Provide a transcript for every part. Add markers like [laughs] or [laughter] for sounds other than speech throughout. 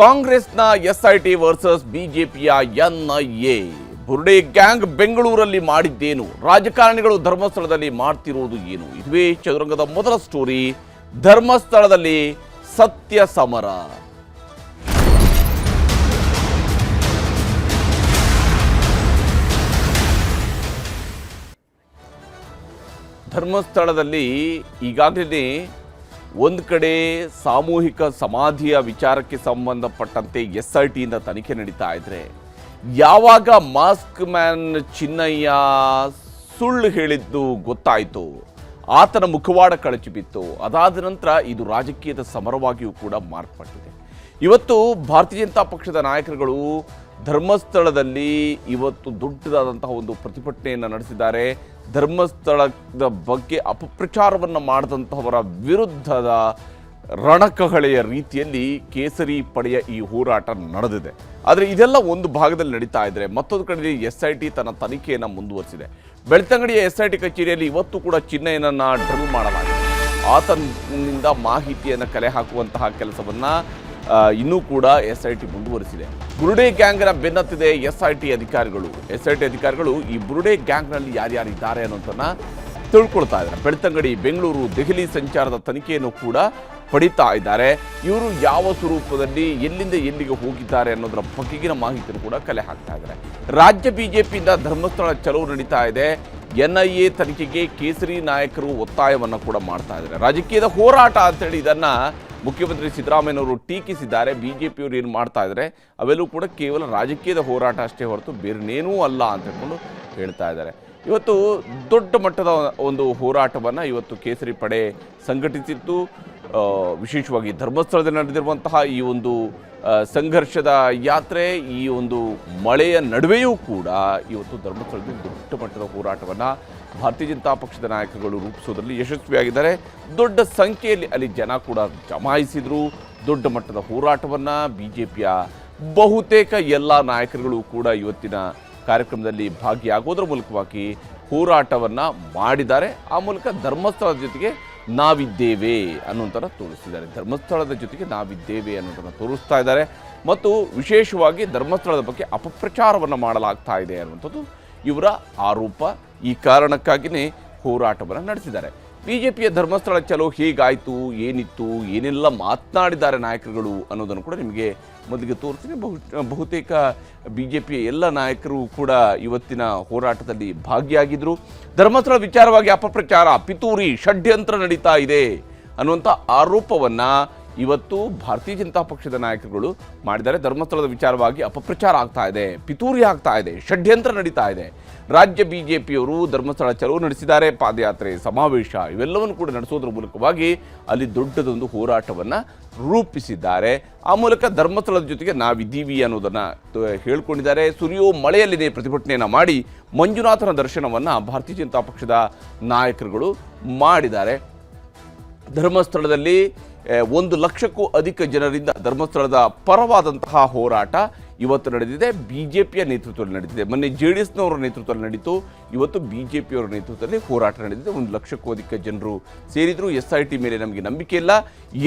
ಕಾಂಗ್ರೆಸ್ನ SIT versus ಬಿಜೆಪಿಯ NIA ಬುರ್ಡೆ ಗ್ಯಾಂಗ್ ಬೆಂಗಳೂರಲ್ಲಿ ಮಾಡಿದ್ದೇನು? ರಾಜಕಾರಣಿಗಳು ಧರ್ಮಸ್ಥಳದಲ್ಲಿ ಮಾಡ್ತಿರುವುದು ಏನು? ಇದುವೇ ಚದುರಂಗದ ಮೊದಲ ಸ್ಟೋರಿ, ಧರ್ಮಸ್ಥಳದಲ್ಲಿ ಸತ್ಯ ಸಮರ. ಧರ್ಮಸ್ಥಳದಲ್ಲಿ ಈಗಾಗಲೇ ಒಂದು ಕಡೆ ಸಾಮೂಹಿಕ ಸಮಾಧಿಯ ವಿಚಾರಕ್ಕೆ ಸಂಬಂಧಪಟ್ಟಂತೆ ಎಸ್ ಐ ಟಿಯಿಂದ ತನಿಖೆ ನಡೀತಾ ಇದ್ರೆ ಯಾವಾಗ ಮಾಸ್ಕ್ ಮ್ಯಾನ್ ಚಿನ್ನಯ್ಯ ಸುಳ್ಳು ಹೇಳಿದ್ದು ಗೊತ್ತಾಯಿತು, ಆತನ ಮುಖವಾಡ ಕಳಚಿ ಬಿತ್ತು, ಅದಾದ ನಂತರ ಇದು ರಾಜಕೀಯದ ಸಮರವಾಗಿಯೂ ಕೂಡ ಮಾರ್ಪಟ್ಟಿದೆ. ಇವತ್ತು ಭಾರತೀಯ ಜನತಾ ಪಕ್ಷದ ನಾಯಕರುಗಳು ಧರ್ಮಸ್ಥಳದಲ್ಲಿ ಇವತ್ತು ದೊಡ್ಡದಾದಂತಹ ಒಂದು ಪ್ರತಿಭಟನೆಯನ್ನು ನಡೆಸಿದ್ದಾರೆ. ಧರ್ಮಸ್ಥಳದ ಬಗ್ಗೆ ಅಪಪ್ರಚಾರವನ್ನು ಮಾಡಿದಂತಹವರ ವಿರುದ್ಧದ ರಣಕಹಳೆಯ ರೀತಿಯಲ್ಲಿ ಕೇಸರಿ ಪಡೆಯ ಈ ಹೋರಾಟ ನಡೆದಿದೆ. ಆದರೆ ಇದೆಲ್ಲ ಒಂದು ಭಾಗದಲ್ಲಿ ನಡೀತಾ ಇದ್ದರೆ ಮತ್ತೊಂದು ಕಡೆ ಎಸ್ ಐ ಟಿ ತನ್ನ ತನಿಖೆಯನ್ನು ಮುಂದುವರಿಸಿದೆ. ಬೆಳ್ತಂಗಡಿಯ ಎಸ್ ಐ ಟಿ ಕಚೇರಿಯಲ್ಲಿ ಇವತ್ತು ಕೂಡ ಚಿನ್ನಯ್ಯನನ್ನ ಡ್ರಿಲ್ ಮಾಡಲಾಗಿದೆ. ಆತನಿಂದ ಮಾಹಿತಿಯನ್ನು ಕಲೆ ಹಾಕುವಂತಹ ಕೆಲಸವನ್ನ ಇನ್ನೂ ಕೂಡ ಎಸ್ ಐ ಟಿ ಮುಂದುವರಿಸಿದೆ. ಬುರುಡೆ ಗ್ಯಾಂಗ್ನ ಬೆನ್ನತ್ತಿದೆ ಎಸ್ ಐ ಟಿ ಅಧಿಕಾರಿಗಳು. ಎಸ್ ಐ ಟಿ ಅಧಿಕಾರಿಗಳು ಈ ಬುರುಡೆ ಗ್ಯಾಂಗ್ನಲ್ಲಿ ಯಾರ್ಯಾರಿದ್ದಾರೆ ಅನ್ನೋದನ್ನು ತಿಳ್ಕೊಳ್ತಾ ಇದ್ದಾರೆ. ಬೆಳ್ತಂಗಡಿ, ಬೆಂಗಳೂರು, ದೆಹಲಿ ಸಂಚಾರದ ತನಿಖೆಯನ್ನು ಕೂಡ ಪಡಿತಾ ಇದ್ದಾರೆ. ಇವರು ಯಾವ ಸ್ವರೂಪದಲ್ಲಿ ಎಲ್ಲಿಂದ ಎಲ್ಲಿಗೆ ಹೋಗಿದ್ದಾರೆ ಅನ್ನೋದರ ಬಗೆಗಿನ ಮಾಹಿತಿಯನ್ನು ಕೂಡ ಕಲೆ ಹಾಕ್ತಾ ಇದ್ದಾರೆ. ರಾಜ್ಯ ಬಿಜೆಪಿಯಿಂದ ಧರ್ಮಸ್ಥಳ ಚಲೋ ನಡೀತಾ ಇದೆ. ಎನ್ಐಎ ತನಿಖೆಗೆ ಕೇಸರಿ ನಾಯಕರು ಒತ್ತಾಯವನ್ನು ಕೂಡ ಮಾಡ್ತಾ ಇದ್ದಾರೆ. ರಾಜಕೀಯದ ಹೋರಾಟ ಅಂತೇಳಿ ಇದನ್ನ ಮುಖ್ಯಮಂತ್ರಿ ಸಿದ್ದರಾಮಯ್ಯನವರು ಟೀಕಿಸಿದ್ದಾರೆ. ಬಿಜೆಪಿಯವರು ಏನು ಮಾಡ್ತಾ ಇದ್ದಾರೆ ಅವೆಲ್ಲೂ ಕೂಡ ಕೇವಲ ರಾಜಕೀಯದ ಹೋರಾಟ ಅಷ್ಟೇ ಹೊರತು ಬೇರೆನೇನೂ ಅಲ್ಲ ಅಂತ ಹೇಳ್ಕೊಂಡು ಹೇಳ್ತಾ ಇದ್ದಾರೆ. ಇವತ್ತು ದೊಡ್ಡ ಮಟ್ಟದ ಒಂದು ಹೋರಾಟವನ್ನು ಇವತ್ತು ಕೇಸರಿ ಪಡೆ ಸಂಘಟಿಸಿತ್ತು. ವಿಶೇಷವಾಗಿ ಧರ್ಮಸ್ಥಳದಲ್ಲಿ ನಡೆದಿರುವಂತಹ ಈ ಒಂದು ಸಂಘರ್ಷದ ಯಾತ್ರೆ, ಈ ಒಂದು ಮಳೆಯ ನಡುವೆಯೂ ಕೂಡ ಇವತ್ತು ಧರ್ಮಸ್ಥಳದಲ್ಲಿ ದೊಡ್ಡ ಮಟ್ಟದ ಹೋರಾಟವನ್ನು ಭಾರತೀಯ ಜನತಾ ಪಕ್ಷದ ನಾಯಕರುಗಳು ರೂಪಿಸೋದ್ರಲ್ಲಿ ಯಶಸ್ವಿಯಾಗಿದ್ದಾರೆ. ದೊಡ್ಡ ಸಂಖ್ಯೆಯಲ್ಲಿ ಅಲ್ಲಿ ಜನ ಕೂಡ ಜಮಾಯಿಸಿದರು. ದೊಡ್ಡ ಮಟ್ಟದ ಹೋರಾಟವನ್ನು ಬಿ ಜೆ ಪಿಯ ಬಹುತೇಕ ಎಲ್ಲ ನಾಯಕರುಗಳು ಕೂಡ ಇವತ್ತಿನ ಕಾರ್ಯಕ್ರಮದಲ್ಲಿ ಭಾಗಿಯಾಗೋದ್ರ ಮೂಲಕವಾಗಿ ಹೋರಾಟವನ್ನು ಮಾಡಿದ್ದಾರೆ. ಆ ಮೂಲಕ ಧರ್ಮಸ್ಥಳದ ಜೊತೆಗೆ ನಾವಿದ್ದೇವೆ ಅನ್ನೋಂಥರ ತೋರಿಸಿದ್ದಾರೆ ಧರ್ಮಸ್ಥಳದ ಜೊತೆಗೆ ನಾವಿದ್ದೇವೆ ಅನ್ನೋದನ್ನು ತೋರಿಸ್ತಾ ಇದ್ದಾರೆ. ಮತ್ತು ವಿಶೇಷವಾಗಿ ಧರ್ಮಸ್ಥಳದ ಬಗ್ಗೆ ಅಪಪ್ರಚಾರವನ್ನು ಮಾಡಲಾಗ್ತಾ ಇದೆ ಅನ್ನುವಂಥದ್ದು ಇವರ ಆರೋಪ ಈ ಕಾರಣಕ್ಕಾಗಿಯೇ ಹೋರಾಟವನ್ನು ನಡೆಸಿದ್ದಾರೆ. ಬಿ ಜೆ ಪಿಯ ಧರ್ಮಸ್ಥಳ ಚಲೋ ಹೇಗಾಯಿತು, ಏನಿತ್ತು, ಏನೆಲ್ಲ ಮಾತನಾಡಿದ್ದಾರೆ ನಾಯಕರುಗಳು ಅನ್ನೋದನ್ನು ಕೂಡ ನಿಮಗೆ ಮೊದಲಿಗೆ ತೋರಿಸ್ತೀನಿ. ಬಹು, ಬಹುತೇಕ ಬಿ ಜೆ ಪಿಯ ಎಲ್ಲ ನಾಯಕರು ಕೂಡ ಇವತ್ತಿನ ಹೋರಾಟದಲ್ಲಿ ಭಾಗಿಯಾಗಿದ್ದರು ಧರ್ಮಸ್ಥಳ ವಿಚಾರವಾಗಿ ಅಪಪ್ರಚಾರ, ಪಿತೂರಿ, ಷಡ್ಯಂತ್ರ ನಡೀತಾ ಇದೆ ಅನ್ನುವಂಥ ಆರೋಪವನ್ನು ಇವತ್ತು ಭಾರತೀಯ ಜನತಾ ಪಕ್ಷದ ನಾಯಕರುಗಳು ಮಾಡಿದ್ದಾರೆ. ಧರ್ಮಸ್ಥಳದ ವಿಚಾರವಾಗಿ ಅಪಪ್ರಚಾರ ಆಗ್ತಾ ಇದೆ, ಪಿತೂರಿ ಆಗ್ತಾ ಇದೆ, ಷಡ್ಯಂತ್ರ ನಡೀತಾ ಇದೆ. ರಾಜ್ಯ ಬಿ ಜೆ ಪಿಯವರು ಧರ್ಮಸ್ಥಳ ಚಲೋ ನಡೆಸಿದ್ದಾರೆ, ಪಾದಯಾತ್ರೆ, ಸಮಾವೇಶ ಇವೆಲ್ಲವನ್ನು ಕೂಡ ನಡೆಸೋದ್ರ ಮೂಲಕವಾಗಿ ಅಲ್ಲಿ ದೊಡ್ಡದೊಂದು ಹೋರಾಟವನ್ನು ರೂಪಿಸಿದ್ದಾರೆ. ಆ ಮೂಲಕ ಧರ್ಮಸ್ಥಳದ ಜೊತೆಗೆ ನಾವಿದ್ದೀವಿ ಅನ್ನೋದನ್ನು ಹೇಳ್ಕೊಂಡಿದ್ದಾರೆ. ಸುರಿಯೋ ಮಳೆಯಲ್ಲಿದೆ ಪ್ರತಿಭಟನೆಯನ್ನು ಮಾಡಿ ಮಂಜುನಾಥನ ದರ್ಶನವನ್ನು ಭಾರತೀಯ ಜನತಾ ಪಕ್ಷದ ನಾಯಕರುಗಳು ಮಾಡಿದ್ದಾರೆ. ಧರ್ಮಸ್ಥಳದಲ್ಲಿ ಒಂದು ಲಕ್ಷಕ್ಕೂ ಅಧಿಕ ಜನರಿಂದ ಧರ್ಮಸ್ಥಳದ ಪರವಾದಂತಹ ಹೋರಾಟ ಇವತ್ತು ನಡೆದಿದೆ. ಬಿ ಜೆ ಪಿಯ ನೇತೃತ್ವದಲ್ಲಿ ನಡೆದಿದೆ. ಮೊನ್ನೆ ಜೆ ಡಿ ಎಸ್ನವರ ನೇತೃತ್ವದಲ್ಲಿ ನಡೀತು. ಇವತ್ತು ಬಿ ಜೆ ಪಿಯವರ ನೇತೃತ್ವದಲ್ಲಿ ಹೋರಾಟ ನಡೆದಿದೆ. ಒಂದು ಲಕ್ಷಕ್ಕೂ ಅಧಿಕ ಜನರು ಸೇರಿದ್ರು. ಎಸ್ ಐ ಟಿ ಮೇಲೆ ನಮಗೆ ನಂಬಿಕೆ ಇಲ್ಲ.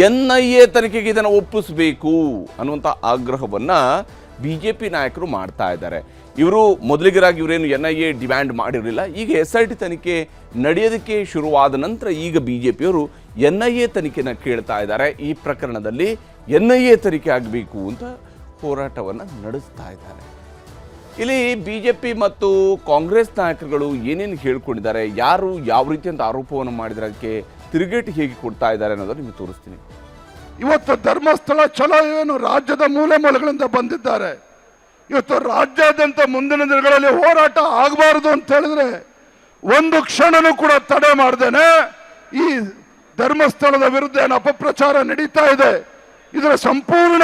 ಎನ್ ಐ ಎ ತನಿಖೆಗೆ ಇದನ್ನು ಒಪ್ಪಿಸಬೇಕು ಅನ್ನುವಂಥ ಆಗ್ರಹವನ್ನು ಬಿ ಜೆ ಪಿ ನಾಯಕರು ಮಾಡ್ತಾ ಇದ್ದಾರೆ. ಇವರು ಮೊದಲಿಗರಾಗಿ ಇವರೇನು ಎನ್ ಐ ಎ ಡಿಮ್ಯಾಂಡ್ ಮಾಡಿರಲಿಲ್ಲ. ಈಗ ಎಸ್ ಐ ಟಿ ತನಿಖೆ ನಡೆಯೋದಕ್ಕೆ ಶುರುವಾದ ನಂತರ ಈಗ ಬಿ ಜೆ ಪಿಯವರು ಎನ್ ಐ ಎ ತನಿಖೆನ ಕೇಳ್ತಾ ಇದ್ದಾರೆ. ಈ ಪ್ರಕರಣದಲ್ಲಿ ಎನ್ ಐ ಎ ತನಿಖೆ ಆಗಬೇಕು ಅಂತ ಹೋರಾಟವನ್ನು ನಡೆಸ್ತಾ ಇದ್ದಾರೆ. ಇಲ್ಲಿ ಬಿ ಜೆ ಪಿ ಮತ್ತು ಕಾಂಗ್ರೆಸ್ ನಾಯಕರುಗಳು ಏನೇನು ಹೇಳ್ಕೊಂಡಿದ್ದಾರೆ, ಯಾರು ಯಾವ ರೀತಿ ಅಂತ ಆರೋಪವನ್ನು ಮಾಡಿದರೆ ಅದಕ್ಕೆ ತಿರುಗೇಟು ಹೇಗೆ ಕೊಡ್ತಾ ಇದ್ದಾರೆ ಅನ್ನೋದನ್ನು ನಿಮಗೆ ತೋರಿಸ್ತೀನಿ. ಇವತ್ತು ಧರ್ಮಸ್ಥಳ ಚಲೋ ಏನು ರಾಜ್ಯದ ಮೂಲೆ ಮೂಲೆಗಳಿಂದ ಬಂದಿದ್ದಾರೆ. ಇವತ್ತು ರಾಜ್ಯಾದ್ಯಂತ ಮುಂದಿನ ದಿನಗಳಲ್ಲಿ ಹೋರಾಟ ಆಗಬಾರದು ಅಂತ ಹೇಳಿದ್ರೆ ಒಂದು ಕ್ಷಣನೂ ಕೂಡ ತಡೆ ಮಾಡ್ದೇನೆ. ಈ ಧರ್ಮಸ್ಥಳದ ವಿರುದ್ಧ ಏನು ಅಪಪ್ರಚಾರ ನಡೀತಾ ಇದೆ, ಇದರ ಸಂಪೂರ್ಣ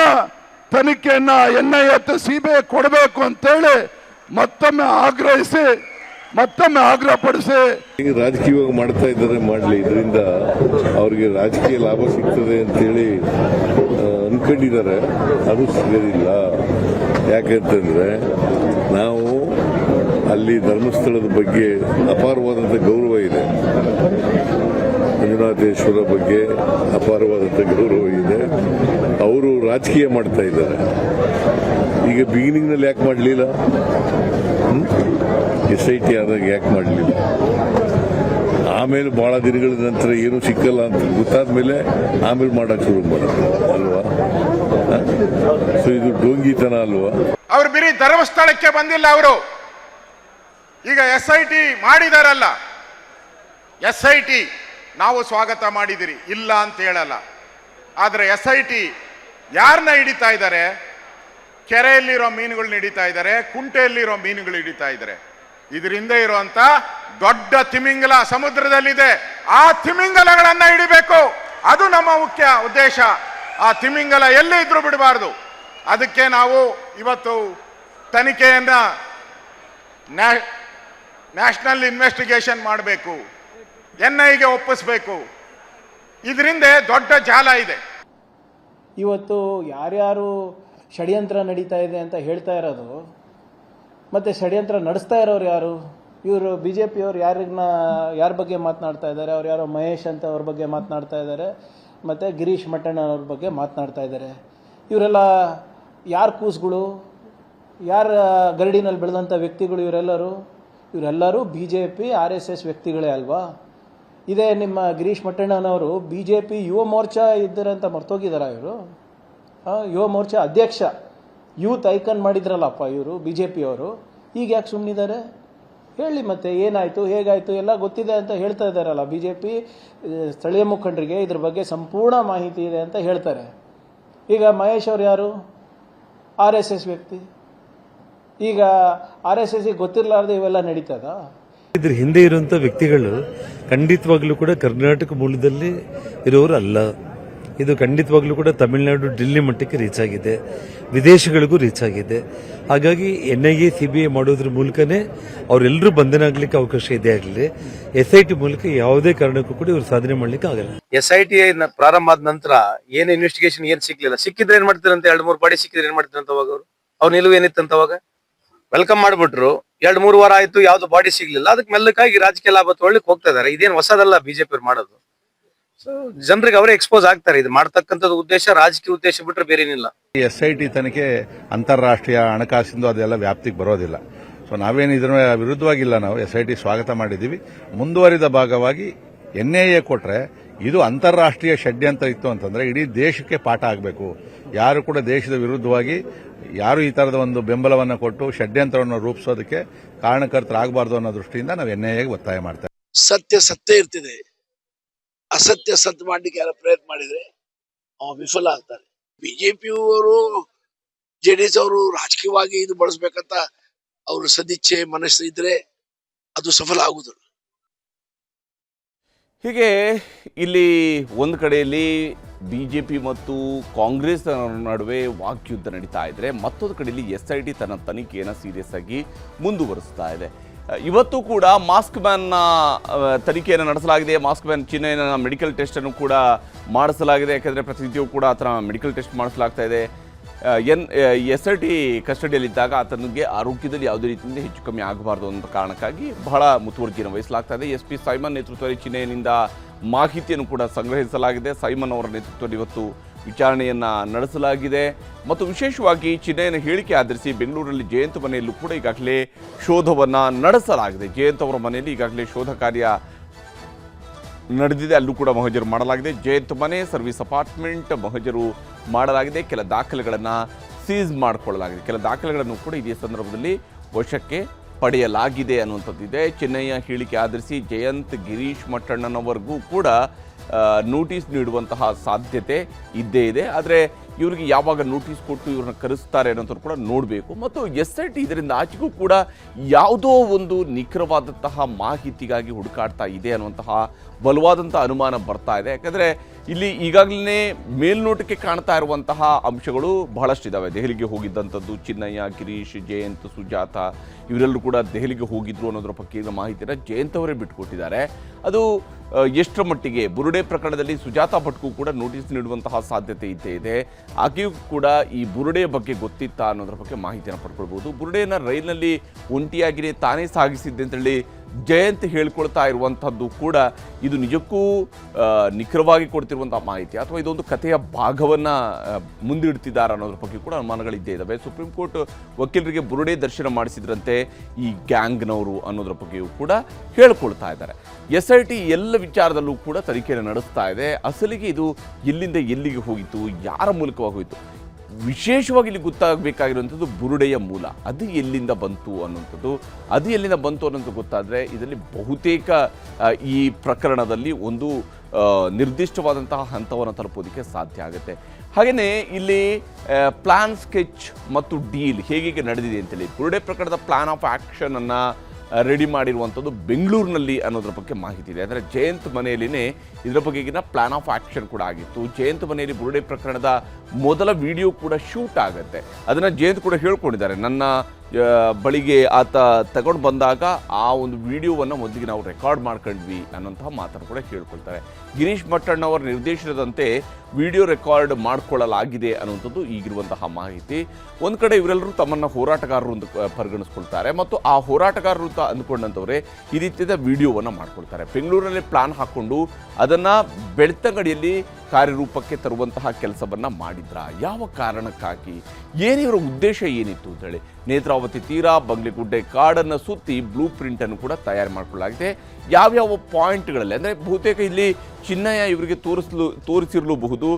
ತನಿಖೆಯನ್ನ ಎನ್ ಐ ಎತ್ತ ಸಿ ಬಿ ಕೊಡಬೇಕು ಅಂತೇಳಿ ಮತ್ತೊಮ್ಮೆ ಆಗ್ರಹಿಸಿ, ಮತ್ತೊಮ್ಮೆ ಆಗ್ರಹಪಡಿಸಿ. ಪಡಿಸಿ ರಾಜಕೀಯವಾಗಿ ಮಾಡ್ತಾ ಇದ್ದಾರೆ, ಮಾಡಲಿ. ಇದರಿಂದ ಅವರಿಗೆ ರಾಜಕೀಯ ಲಾಭ ಸಿಗ್ತದೆ ಅಂತೇಳಿ ಅನ್ಕೊಂಡಿದ್ದಾರೆ. ಅದು ಸಿಗೋದಿಲ್ಲ. ಯಾಕೆಂತಂದ್ರೆ ನಾವು ಅಲ್ಲಿ ಧರ್ಮಸ್ಥಳದ ಬಗ್ಗೆ ಅಪಾರವಾದಂಥ ಗೌರವ ಇದೆ. ಮಂಜುನಾಥೇಶ್ವರ ಬಗ್ಗೆ ಅಪಾರವಾದಂಥ ಗೌರವ ಇದೆ. ಅವರು ರಾಜಕೀಯ ಮಾಡ್ತಾ ಇದ್ದಾರೆ. ಈಗ ಬಿಗಿನಿಂಗ್ನಲ್ಲಿ ಯಾಕೆ ಮಾಡಲಿಲ್ಲ? ಎಸ್ ಐ ಟಿ ಆದಾಗ ಯಾಕೆ ಮಾಡಲಿಲ್ಲ? ಆಮೇಲೆ ಬಹಳ ದಿನಗಳ ನಂತರ ಏನು ಸಿಕ್ಕಲ್ಲ ಅಂತ ಗೊತ್ತಾದ ಮೇಲೆ ಆಮೇಲೆ ಮಾಡೋಕೆ ಶುರು ಮಾಡಿದ್ರು, ಅಲ್ವಾ? ಇದು ಡೋಂಗಿತನ ಅಲ್ವಾ? ಅವ್ರು ಬಿರಿ ಧರ್ಮಸ್ಥಳಕ್ಕೆ ಬಂದಿಲ್ಲ ಅವರು. ಈಗ ಎಸ್ ಐ ಟಿ ಮಾಡಿದಾರಲ್ಲ. ಎಸ್ ಐ ಟಿ ನಾವು ಸ್ವಾಗತ ಮಾಡಿದಿರಿ. ಇಲ್ಲ ಅಂತ ಹೇಳಲ್ಲ. ಆದರೆ ಎಸ್ ಐ ಟಿ ಯಾರನ್ನ ಹಿಡಿತಾ ಇದ್ದಾರೆ? ಕೆರೆಯಲ್ಲಿರೋ ಮೀನುಗಳನ್ನ ಹಿಡಿತಾ ಇದ್ದಾರೆ, ಕುಂಟೆಯಲ್ಲಿರೋ ಮೀನುಗಳು ಹಿಡಿತಾ ಇದ್ದಾರೆ. ಇದರಿಂದ ಇರುವಂತ ದೊಡ್ಡ ತಿಮಿಂಗಲ ಸಮುದ್ರದಲ್ಲಿದೆ. ಆ ತಿಮಿಂಗಲಗಳನ್ನ ಹಿಡಿಬೇಕು. ಅದು ನಮ್ಮ ಮುಖ್ಯ ಉದ್ದೇಶ. ಆ ತಿಮಿಂಗಲ ಎಲ್ಲಿ ಇದ್ರೂ ಬಿಡಬಾರ್ದು. ಅದಕ್ಕೆ ನಾವು ಇವತ್ತು ತನಿಖೆಯನ್ನ ನ್ಯಾಷನಲ್ ಇನ್ವೆಸ್ಟಿಗೇಷನ್ ಮಾಡಬೇಕು. ಎನ್ ಐಗೆ ಒಪ್ಪಿಸ್ಬೇಕು. ಇದರಿಂದ ದೊಡ್ಡ ಜಾಲ ಇದೆ. ಇವತ್ತು ಯಾರ್ಯಾರು ಷಡ್ಯಂತ್ರ ನಡೀತಾ ಇದೆ ಅಂತ ಹೇಳ್ತಾ ಇರೋದು, ಮತ್ತು ಷಡ್ಯಂತ್ರ ನಡೆಸ್ತಾ ಇರೋರು ಯಾರು? ಇವರು ಬಿ ಜೆ ಪಿಯವರು ಯಾರನ್ನ ಯಾರ ಬಗ್ಗೆ ಮಾತನಾಡ್ತಾ ಇದ್ದಾರೆ? ಅವ್ರು ಯಾರೋ ಮಹೇಶ್ ಅಂತ ಅವ್ರ ಬಗ್ಗೆ ಮಾತನಾಡ್ತಾ ಇದ್ದಾರೆ. ಮತ್ತು ಗಿರೀಶ್ ಮಟ್ಟಣ್ಣವ್ರ ಬಗ್ಗೆ ಮಾತನಾಡ್ತಾ ಇದ್ದಾರೆ. ಇವರೆಲ್ಲ ಯಾರ ಕೂಸುಗಳು? ಯಾರ ಗರಡಿನಲ್ಲಿ ಬೆಳೆದಂಥ ವ್ಯಕ್ತಿಗಳು ಇವರೆಲ್ಲರೂ? ಇವರೆಲ್ಲರೂ B J P R S S ವ್ಯಕ್ತಿಗಳೇ ಅಲ್ವಾ? ಇದೇ ನಿಮ್ಮ Girish ಮಟ್ಟಣ್ಣನವರು B J P Yuva Morcha ಇದ್ದಾರೆ ಅಂತ ಮರ್ತೋಗಿದ್ದಾರ ಇವರು ಯುವ ಮೋರ್ಚಾ ಅಧ್ಯಕ್ಷ. ಯೂತ್ ಐಕನ್ ಮಾಡಿದ್ರಲ್ಲಪ್ಪ ಇವರು ಬಿ ಜೆ ಪಿಯವರು ಈಗ ಯಾಕೆ ಸುಮ್ಮನಿದ್ದಾರೆ ಹೇಳಿ ಮತ್ತೆ ಏನಾಯಿತು, ಹೇಗಾಯಿತು, ಎಲ್ಲ ಗೊತ್ತಿದೆ ಅಂತ ಹೇಳ್ತಾ ಇದ್ದಾರಲ್ಲ ಬಿ ಜೆ ಪಿ ಸ್ಥಳೀಯ ಮುಖಂಡರಿಗೆ, ಇದ್ರ ಬಗ್ಗೆ ಸಂಪೂರ್ಣ ಮಾಹಿತಿ ಇದೆ ಅಂತ ಹೇಳ್ತಾರೆ. ಈಗ ಮಹೇಶ್ ಅವ್ರು ಯಾರು? ಆರ್ ಎಸ್ ಎಸ್ ವ್ಯಕ್ತಿ. ಈಗ ಆರ್ ಎಸ್ ಎಸ್ಗೆ ಗೊತ್ತಿರಲಾರ್ದೆ ಇವೆಲ್ಲ ನಡೀತದ? ಇದ್ರ ಹಿಂದೆ ಇರುವಂತ ವ್ಯಕ್ತಿಗಳು ಖಂಡಿತವಾಗ್ಲೂ ಕೂಡ ಕರ್ನಾಟಕ ಮೂಲದಲ್ಲಿ ಇರೋರು ಅಲ್ಲ. ಇದು ಖಂಡಿತವಾಗ್ಲೂ ಕೂಡ ತಮಿಳುನಾಡು ಡೆಲ್ಲಿ ಮಟ್ಟಕ್ಕೆ ರೀಚ್ ಆಗಿದೆ. ವಿದೇಶಗಳಿಗೂ ರೀಚ್ ಆಗಿದೆ. ಹಾಗಾಗಿ N I A C B I ಮಾಡೋದ್ರ ಮೂಲಕನೇ ಅವರೆಲ್ಲರೂ ಬಂಧನ ಆಗ್ಲಿಕ್ಕೆ ಅವಕಾಶ ಇದೆ ಆಗಲಿ. ಎಸ್ ಐ ಟಿ ಮೂಲಕ ಯಾವುದೇ ಕಾರಣಕ್ಕೂ ಕೂಡ ಇವರು ಸಾಧನೆ ಮಾಡ್ಲಿಕ್ಕೆ ಆಗಲ್ಲ. ಎಸ್ ಐ ಟಿ ಪ್ರಾರಂಭ ಆದ ನಂತರ ಏನು ಇನ್ವೆಸ್ಟಿಗೇಷನ್ ಏನು ಸಿಕ್ಕಲಿಲ್ಲ ಸಿಕ್ಕಿದ್ರೆ ಏನ್ ಮಾಡ್ತೀರಂತ ಎರಡು ಮೂರು ಬಾಡಿ ಸಿಕ್ಕಿದ್ರೆ ಏನ್ ಮಾಡ್ತೀರಂತ ಅವಾಗ ಅವರು? ಅವ್ರ ನಿಲುವು ಏನಿತ್ತಂತ ಅವಾಗ? ವೆಲ್ಕಮ್ ಮಾಡ್ಬಿಟ್ರು. ಎರಡ್ ಮೂರು ವಾರ ಆಯ್ತು, ಯಾವ್ದು ಬಾಡಿ ಸಿಗ್ಲಿಲ್ಲ. ಅದಕ್ಕೆ ಮೆಲ್ಲಕ್ಕಾಗಿ ರಾಜಕೀಯ ಲಾಭ ತೊಗೊಳ್ಳಿಕ್ ಹೋಗ್ತಾ ಇದಾರೆ ಇದೇನ್ ಹೊಸದಲ್ಲ ಬಿಜೆಪಿ ಮಾಡೋದು? ಸೊ ಜನರಿಗೆ ಅವರೇ ಎಕ್ಸ್ಪೋಸ್ ಆಗ್ತಾರೆ. ಇದು ಮಾಡ್ತಕ್ಕಂಥದ್ದು ಉದ್ದೇಶ ರಾಜಕೀಯ ಉದ್ದೇಶ ಬಿಟ್ಟರೆ ಬೇರೇನಿಲ್ಲ ಎಸ್ ಐ ಟಿ ತನಿಖೆ ಅಂತಾರಾಷ್ಟ್ರೀಯ ಹಣಕಾಸಿಂದು ಅದೆಲ್ಲ ವ್ಯಾಪ್ತಿಗೆ ಬರೋದಿಲ್ಲ. ಸೊ ನಾವೇನು ಇದರ ವಿರುದ್ಧವಾಗಿಲ್ಲ ನಾವು. ಎಸ್ ಐ ಟಿ ಸ್ವಾಗತ ಮಾಡಿದ್ದೀವಿ. ಮುಂದುವರಿದ ಭಾಗವಾಗಿ ಎನ್ ಐ ಎ ಕೊಟ್ಟರೆ ಇದು ಅಂತಾರಾಷ್ಟ್ರೀಯ ಷಡ್ಯಂತ್ರ ಇತ್ತು ಅಂತಂದ್ರೆ ಇಡೀ ದೇಶಕ್ಕೆ ಪಾಠ ಆಗಬೇಕು. ಯಾರು ಕೂಡ ದೇಶದ ವಿರುದ್ಧವಾಗಿ ಯಾರು ಈ ತರದ ಒಂದು ಬೆಂಬಲವನ್ನು ಕೊಟ್ಟು ಷಡ್ಯಂತ್ರವನ್ನು ರೂಪಿಸೋದಕ್ಕೆ ಕಾರಣಕರ್ತರಾಗಬಾರ್ದು ಅನ್ನೋ ದೃಷ್ಟಿಯಿಂದ ನಾವು ಎನ್ ಐ ಎಗೆ ಒತ್ತಾಯ ಮಾಡ್ತೇವೆ ಸತ್ಯ ಸತ್ಯ ಇರ್ತಿದೆ. ಅಸತ್ಯ ಸತ್ ಮಾಡ್ಲಿಕ್ಕೆ ಯಾರ ಪ್ರಯತ್ನ ಮಾಡಿದ್ರೆ ಅವ ವಿಫಲ ಆಗ್ತಾರೆ. ಬಿಜೆಪಿಯವರು ಜೆ ಡಿ ಎಸ್ ಅವರು ರಾಜಕೀಯವಾಗಿ ಇದು ಬಳಸ್ಬೇಕಂತ ಅವರು ಸದಿಚ್ಛೆ ಮನಸ್ಸು ಇದ್ರೆ ಅದು ಸಫಲ ಆಗುದಿಲ್ಲ ಹೀಗೆ ಇಲ್ಲಿ ಒಂದು ಕಡೆಯಲ್ಲಿ ಬಿ ಜೆ ಪಿ ಮತ್ತು ಕಾಂಗ್ರೆಸ್ ನಡುವೆ ವಾಕ್ಯುದ್ಧ ನಡೀತಾ ಇದ್ರೆ ಮತ್ತೊಂದು ಕಡೆಯಲ್ಲಿ ಎಸ್ ಐ ಟಿ ತನ್ನ ತನಿಖೆಯನ್ನು ಸೀರಿಯಸ್ ಆಗಿ ಮುಂದುವರಿಸ್ತಾ ಇದೆ. ಇವತ್ತು ಕೂಡ ಮಾಸ್ಕ್ ಮ್ಯಾನ್ನ ತನಿಖೆಯನ್ನು ನಡೆಸಲಾಗಿದೆ. ಮಾಸ್ಕ್ ಮ್ಯಾನ್ ಚಿಹ್ನೆಯನ್ನು ಮೆಡಿಕಲ್ ಟೆಸ್ಟನ್ನು ಕೂಡ ಮಾಡಿಸಲಾಗಿದೆ. ಯಾಕೆಂದರೆ ಪ್ರತಿನಿತ್ಯವೂ ಕೂಡ ಆತನ ಮೆಡಿಕಲ್ ಟೆಸ್ಟ್ ಮಾಡಿಸಲಾಗ್ತಾ ಇದೆ. ಎನ್ ಎಸ್ ಆರ್ ಟಿ ಕಸ್ಟಡಿಯಲ್ಲಿದ್ದಾಗ ಆತನಿಗೆ ಆರೋಗ್ಯದಲ್ಲಿ ಯಾವುದೇ ರೀತಿಯಿಂದ ಹೆಚ್ಚು ಕಮ್ಮಿ ಆಗಬಾರ್ದು ಅನ್ನೋ ಕಾರಣಕ್ಕಾಗಿ ಬಹಳ ಮುತುವರ್ಜಿಯನ್ನು ವಹಿಸಲಾಗ್ತಾ ಇದೆ ಎಸ್ ಪಿ ಸೈಮನ್ ನೇತೃತ್ವದಲ್ಲಿ ಚಿಹ್ನೆಯಿಂದ ಮಾಹಿತಿಯನ್ನು ಕೂಡ ಸಂಗ್ರಹಿಸಲಾಗಿದೆ. ಸೈಮನ್ ಅವರ ನೇತೃತ್ವದಲ್ಲಿ ಇವತ್ತು ವಿಚಾರಣೆಯನ್ನ ನಡೆಸಲಾಗಿದೆ ಮತ್ತು ವಿಶೇಷವಾಗಿ ಚಿನ್ನಯ್ಯನ ಹೇಳಿಕೆ ಆಧರಿಸಿ ಬೆಂಗಳೂರಲ್ಲಿ ಜಯಂತ್ ಮನೆಯಲ್ಲೂ ಕೂಡ ಈಗಾಗಲೇ ಶೋಧವನ್ನ ನಡೆಸಲಾಗಿದೆ. ಜಯಂತ್ ಅವರ ಮನೆಯಲ್ಲಿ ಈಗಾಗಲೇ ಶೋಧ ಕಾರ್ಯ ನಡೆದಿದೆ. ಅಲ್ಲೂ ಕೂಡ ಮಹಜರು ಮಾಡಲಾಗಿದೆ. ಜಯಂತ್ ಮನೆ ಸರ್ವಿಸ್ ಅಪಾರ್ಟ್ಮೆಂಟ್ ಮಹಜರು ಮಾಡಲಾಗಿದೆ. ಕೆಲ ದಾಖಲೆಗಳನ್ನು ಸೀಸ್ ಮಾಡಿಕೊಳ್ಳಲಾಗಿದೆ. ಕೆಲ ದಾಖಲೆಗಳನ್ನು ಕೂಡ ಇದೇ ಸಂದರ್ಭದಲ್ಲಿ ವಶಕ್ಕೆ ಪಡೆಯಲಾಗಿದೆ ಅನ್ನುವಂಥದ್ದಿದೆ. ಚೆನ್ನಯ್ಯ ಹೇಳಿಕೆ ಆಧರಿಸಿ ಜಯಂತ್, ಗಿರೀಶ್ ಮಟ್ಟಣ್ಣನವರೆಗೂ ಕೂಡ ನೋಟಿಸ್ ನೀಡುವಂತಹ ಸಾಧ್ಯತೆ ಇದ್ದೇ ಇದೆ. ಆದರೆ ಇವರಿಗೆ ಯಾವಾಗ ನೋಟಿಸ್ ಕೊಟ್ಟು ಇವ್ರನ್ನ ಕರೆಸ್ತಾರೆ ಅನ್ನೋಂಥವ್ರು ಕೂಡ ನೋಡಬೇಕು. ಮತ್ತು ಎಸ್ ಐ ಟಿ ಇದರಿಂದ ಆಚೆಗೂ ಕೂಡ ಯಾವುದೋ ಒಂದು ನಿಖರವಾದಂತಹ ಮಾಹಿತಿಗಾಗಿ ಹುಡುಕಾಡ್ತಾ ಇದೆ ಅನ್ನುವಂತಹ ಬಲವಾದಂಥ ಅನುಮಾನ ಬರ್ತಾ ಇದೆ. ಯಾಕಂದರೆ ಇಲ್ಲಿ ಈಗಾಗಲೇ ಮೇಲ್ನೋಟಕ್ಕೆ ಕಾಣ್ತಾ ಇರುವಂತಹ ಅಂಶಗಳು ಬಹಳಷ್ಟು ಇದ್ದಾವೆ ದೆಹಲಿಗೆ ಹೋಗಿದ್ದಂಥದ್ದು ಚಿನ್ನಯ್ಯ, ಗಿರೀಶ್, ಜಯಂತ್, ಸುಜಾತ ಇವರೆಲ್ಲರೂ ಕೂಡ ದೆಹಲಿಗೆ ಹೋಗಿದ್ರು ಅನ್ನೋದ್ರ ಬಗ್ಗೆ ಮಾಹಿತಿನ ಜಯಂತ್ ಅವರೇ ಬಿಟ್ಟುಕೊಟ್ಟಿದ್ದಾರೆ ಅದು ಎಷ್ಟರ ಮಟ್ಟಿಗೆ ಬುರುಡೆ ಪ್ರಕರಣದಲ್ಲಿ ಸುಜಾತಾ ಭಟ್ಗೂ ಕೂಡ ನೋಟಿಸ್ ನೀಡುವಂತಹ ಸಾಧ್ಯತೆ ಇದ್ದೇ ಇದೆ. ಆಕೆಯೂ ಕೂಡ ಈ ಬುರುಡೆ ಬಗ್ಗೆ ಗೊತ್ತಿತ್ತಾ ಅನ್ನೋದ್ರ ಬಗ್ಗೆ ಮಾಹಿತಿಯನ್ನು ಪಡ್ಕೊಳ್ಬೋದು. ಬುರುಡೆಯನ್ನು ರೈಲಿನಲ್ಲಿ ಒಂಟಿಯಾಗಿಯೇ ತಾನೇ ಸಾಗಿಸಿದ್ದೆ ಅಂತೇಳಿ ಜಯಂತ್ ಹೇಳ್ಕೊಳ್ತಾ ಇರುವಂಥದ್ದು ಕೂಡ ಇದು ನಿಜಕ್ಕೂ ನಿಖರವಾಗಿ ಕೊಡ್ತಿರುವಂಥ ಮಾಹಿತಿ ಅಥವಾ ಇದೊಂದು ಕಥೆಯ ಭಾಗವನ್ನು ಮುಂದಿಡ್ತಿದ್ದಾರೆ ಅನ್ನೋದ್ರ ಬಗ್ಗೆ ಕೂಡ ಅನುಮಾನಗಳಿದ್ದೇ ಇದ್ದಾವೆ ಸುಪ್ರೀಂ ಕೋರ್ಟ್ ವಕೀಲರಿಗೆ ಬುರುಡೆ ದರ್ಶನ ಮಾಡಿಸಿದ್ರಂತೆ ಈ ಗ್ಯಾಂಗ್ನವರು ಅನ್ನೋದ್ರ ಬಗ್ಗೆಯೂ ಕೂಡ ಹೇಳ್ಕೊಳ್ತಾ ಇದ್ದಾರೆ. ಎಸ್ ಐ ಟಿ ಎಲ್ಲ ವಿಚಾರದಲ್ಲೂ ಕೂಡ ತನಿಖೆಯನ್ನು ನಡೆಸ್ತಾ ಇದೆ. ಅಸಲಿಗೆ ಇದು ಎಲ್ಲಿಂದ ಎಲ್ಲಿಗೆ ಹೋಗಿತ್ತು? ಯಾರ ಮೂಲಕವಾಗಿ ಹೋಯಿತು ವಿಶೇಷವಾಗಿ ಇಲ್ಲಿ ಗೊತ್ತಾಗಬೇಕಾಗಿರುವಂಥದ್ದು ಬುರುಡೆಯ ಮೂಲ. ಅದು ಎಲ್ಲಿಂದ ಬಂತು ಅನ್ನುವಂಥದ್ದು. ಅದು ಎಲ್ಲಿಂದ ಬಂತು ಅನ್ನೋದು ಗೊತ್ತಾದರೆ ಇದರಲ್ಲಿ ಬಹುತೇಕ ಈ ಪ್ರಕರಣದಲ್ಲಿ ಒಂದು ನಿರ್ದಿಷ್ಟವಾದಂತಹ ಹಂತವನ್ನು ತಲುಪೋದಕ್ಕೆ ಸಾಧ್ಯ ಆಗುತ್ತೆ. ಹಾಗೆಯೇ ಇಲ್ಲಿ ಪ್ಲಾನ್ ಸ್ಕೆಚ್ ಮತ್ತು ಡೀಲ್ ಹೇಗೆ ನಡೆದಿದೆ ಅಂತೇಳಿ. ಬುರುಡೆ ಪ್ರಕರಣದ ಪ್ಲಾನ್ ಆಫ್ ಆ್ಯಕ್ಷನನ್ನು ರೆಡಿ ಮಾಡಿರುವಂಥದ್ದು ಬೆಂಗಳೂರಿನಲ್ಲಿ ಅನ್ನೋದ್ರ ಬಗ್ಗೆ ಮಾಹಿತಿ ಇದೆ. ಅಂದರೆ ಜಯಂತ್ ಮನೆಯಲ್ಲಿನೇ ಇದರ ಬಗೆಗಿನ ಪ್ಲಾನ್ ಆಫ್ ಆಕ್ಷನ್ ಕೂಡ ಆಗಿತ್ತು. ಜಯಂತ್ ಮನೆಯಲ್ಲಿ ಬುರುಡೆ ಪ್ರಕರಣದ ಮೊದಲ ವಿಡಿಯೋ ಕೂಡ ಶೂಟ್ ಆಗುತ್ತೆ. ಅದನ್ನು ಜಯಂತ್ ಕೂಡ ಹೇಳ್ಕೊಂಡಿದ್ದಾರೆ. ನನ್ನ ಬಳಿಗೆ ಆತ ತಗೊಂಡು ಬಂದಾಗ ಆ ಒಂದು ವಿಡಿಯೋವನ್ನು ಮೊದಲಿಗೆ ನಾವು ರೆಕಾರ್ಡ್ ಮಾಡ್ಕೊಂಡ್ವಿ ಅನ್ನೋಂತಹ ಮಾತನ್ನು ಕೂಡ ಹೇಳ್ಕೊಳ್ತಾರೆ. ಗಿರೀಶ್ ಮಟ್ಟಣ್ಣವರ ನಿರ್ದೇಶನದಂತೆ ವಿಡಿಯೋ ರೆಕಾರ್ಡ್ ಮಾಡ್ಕೊಳ್ಳಲಾಗಿದೆ ಅನ್ನುವಂಥದ್ದು ಈಗಿರುವಂತಹ ಮಾಹಿತಿ. ಒಂದು ಕಡೆ ಇವರೆಲ್ಲರೂ ತಮ್ಮನ್ನು ಹೋರಾಟಗಾರರು ಅಂತ ಪರಿಗಣಿಸ್ಕೊಳ್ತಾರೆ. ಮತ್ತು ಆ ಹೋರಾಟಗಾರರು ಅಂತ ಅಂದ್ಕೊಂಡಂಥವ್ರೆ ಈ ರೀತಿಯಾದ ವಿಡಿಯೋವನ್ನು ಮಾಡ್ಕೊಳ್ತಾರೆ. ಬೆಂಗಳೂರಿನಲ್ಲಿ ಪ್ಲಾನ್ ಹಾಕ್ಕೊಂಡು ಅದನ್ನು ಬೆಳ್ತಂಗಡಿಯಲ್ಲಿ ಕಾರ್ಯರೂಪಕ್ಕೆ ತರುವಂತಹ ಕೆಲಸವನ್ನು ಮಾಡಿದ್ರ ಯಾವ ಕಾರಣಕ್ಕಾಗಿ? ಏನಿವರ ಉದ್ದೇಶ ಏನಿತ್ತು ಅಂತೇಳಿ. ನೇತ್ರಾವತಿ ತೀರ, ಬಂಗ್ಲಿಗುಡ್ಡೆ ಕಾಡನ್ನು ಸುತ್ತಿ ಬ್ಲೂ ಪ್ರಿಂಟನ್ನು ಕೂಡ ತಯಾರು ಮಾಡಿಕೊಳ್ಳಲಾಗಿದೆ. ಯಾವ್ಯಾವ ಪಾಯಿಂಟ್ಗಳಲ್ಲಿ, ಅಂದರೆ ಬಹುತೇಕ ಇಲ್ಲಿ ಚಿನ್ನಯ್ಯ ಇವರಿಗೆ ತೋರಿಸಲು, ತೋರಿಸಿರಲೂಬಹುದು.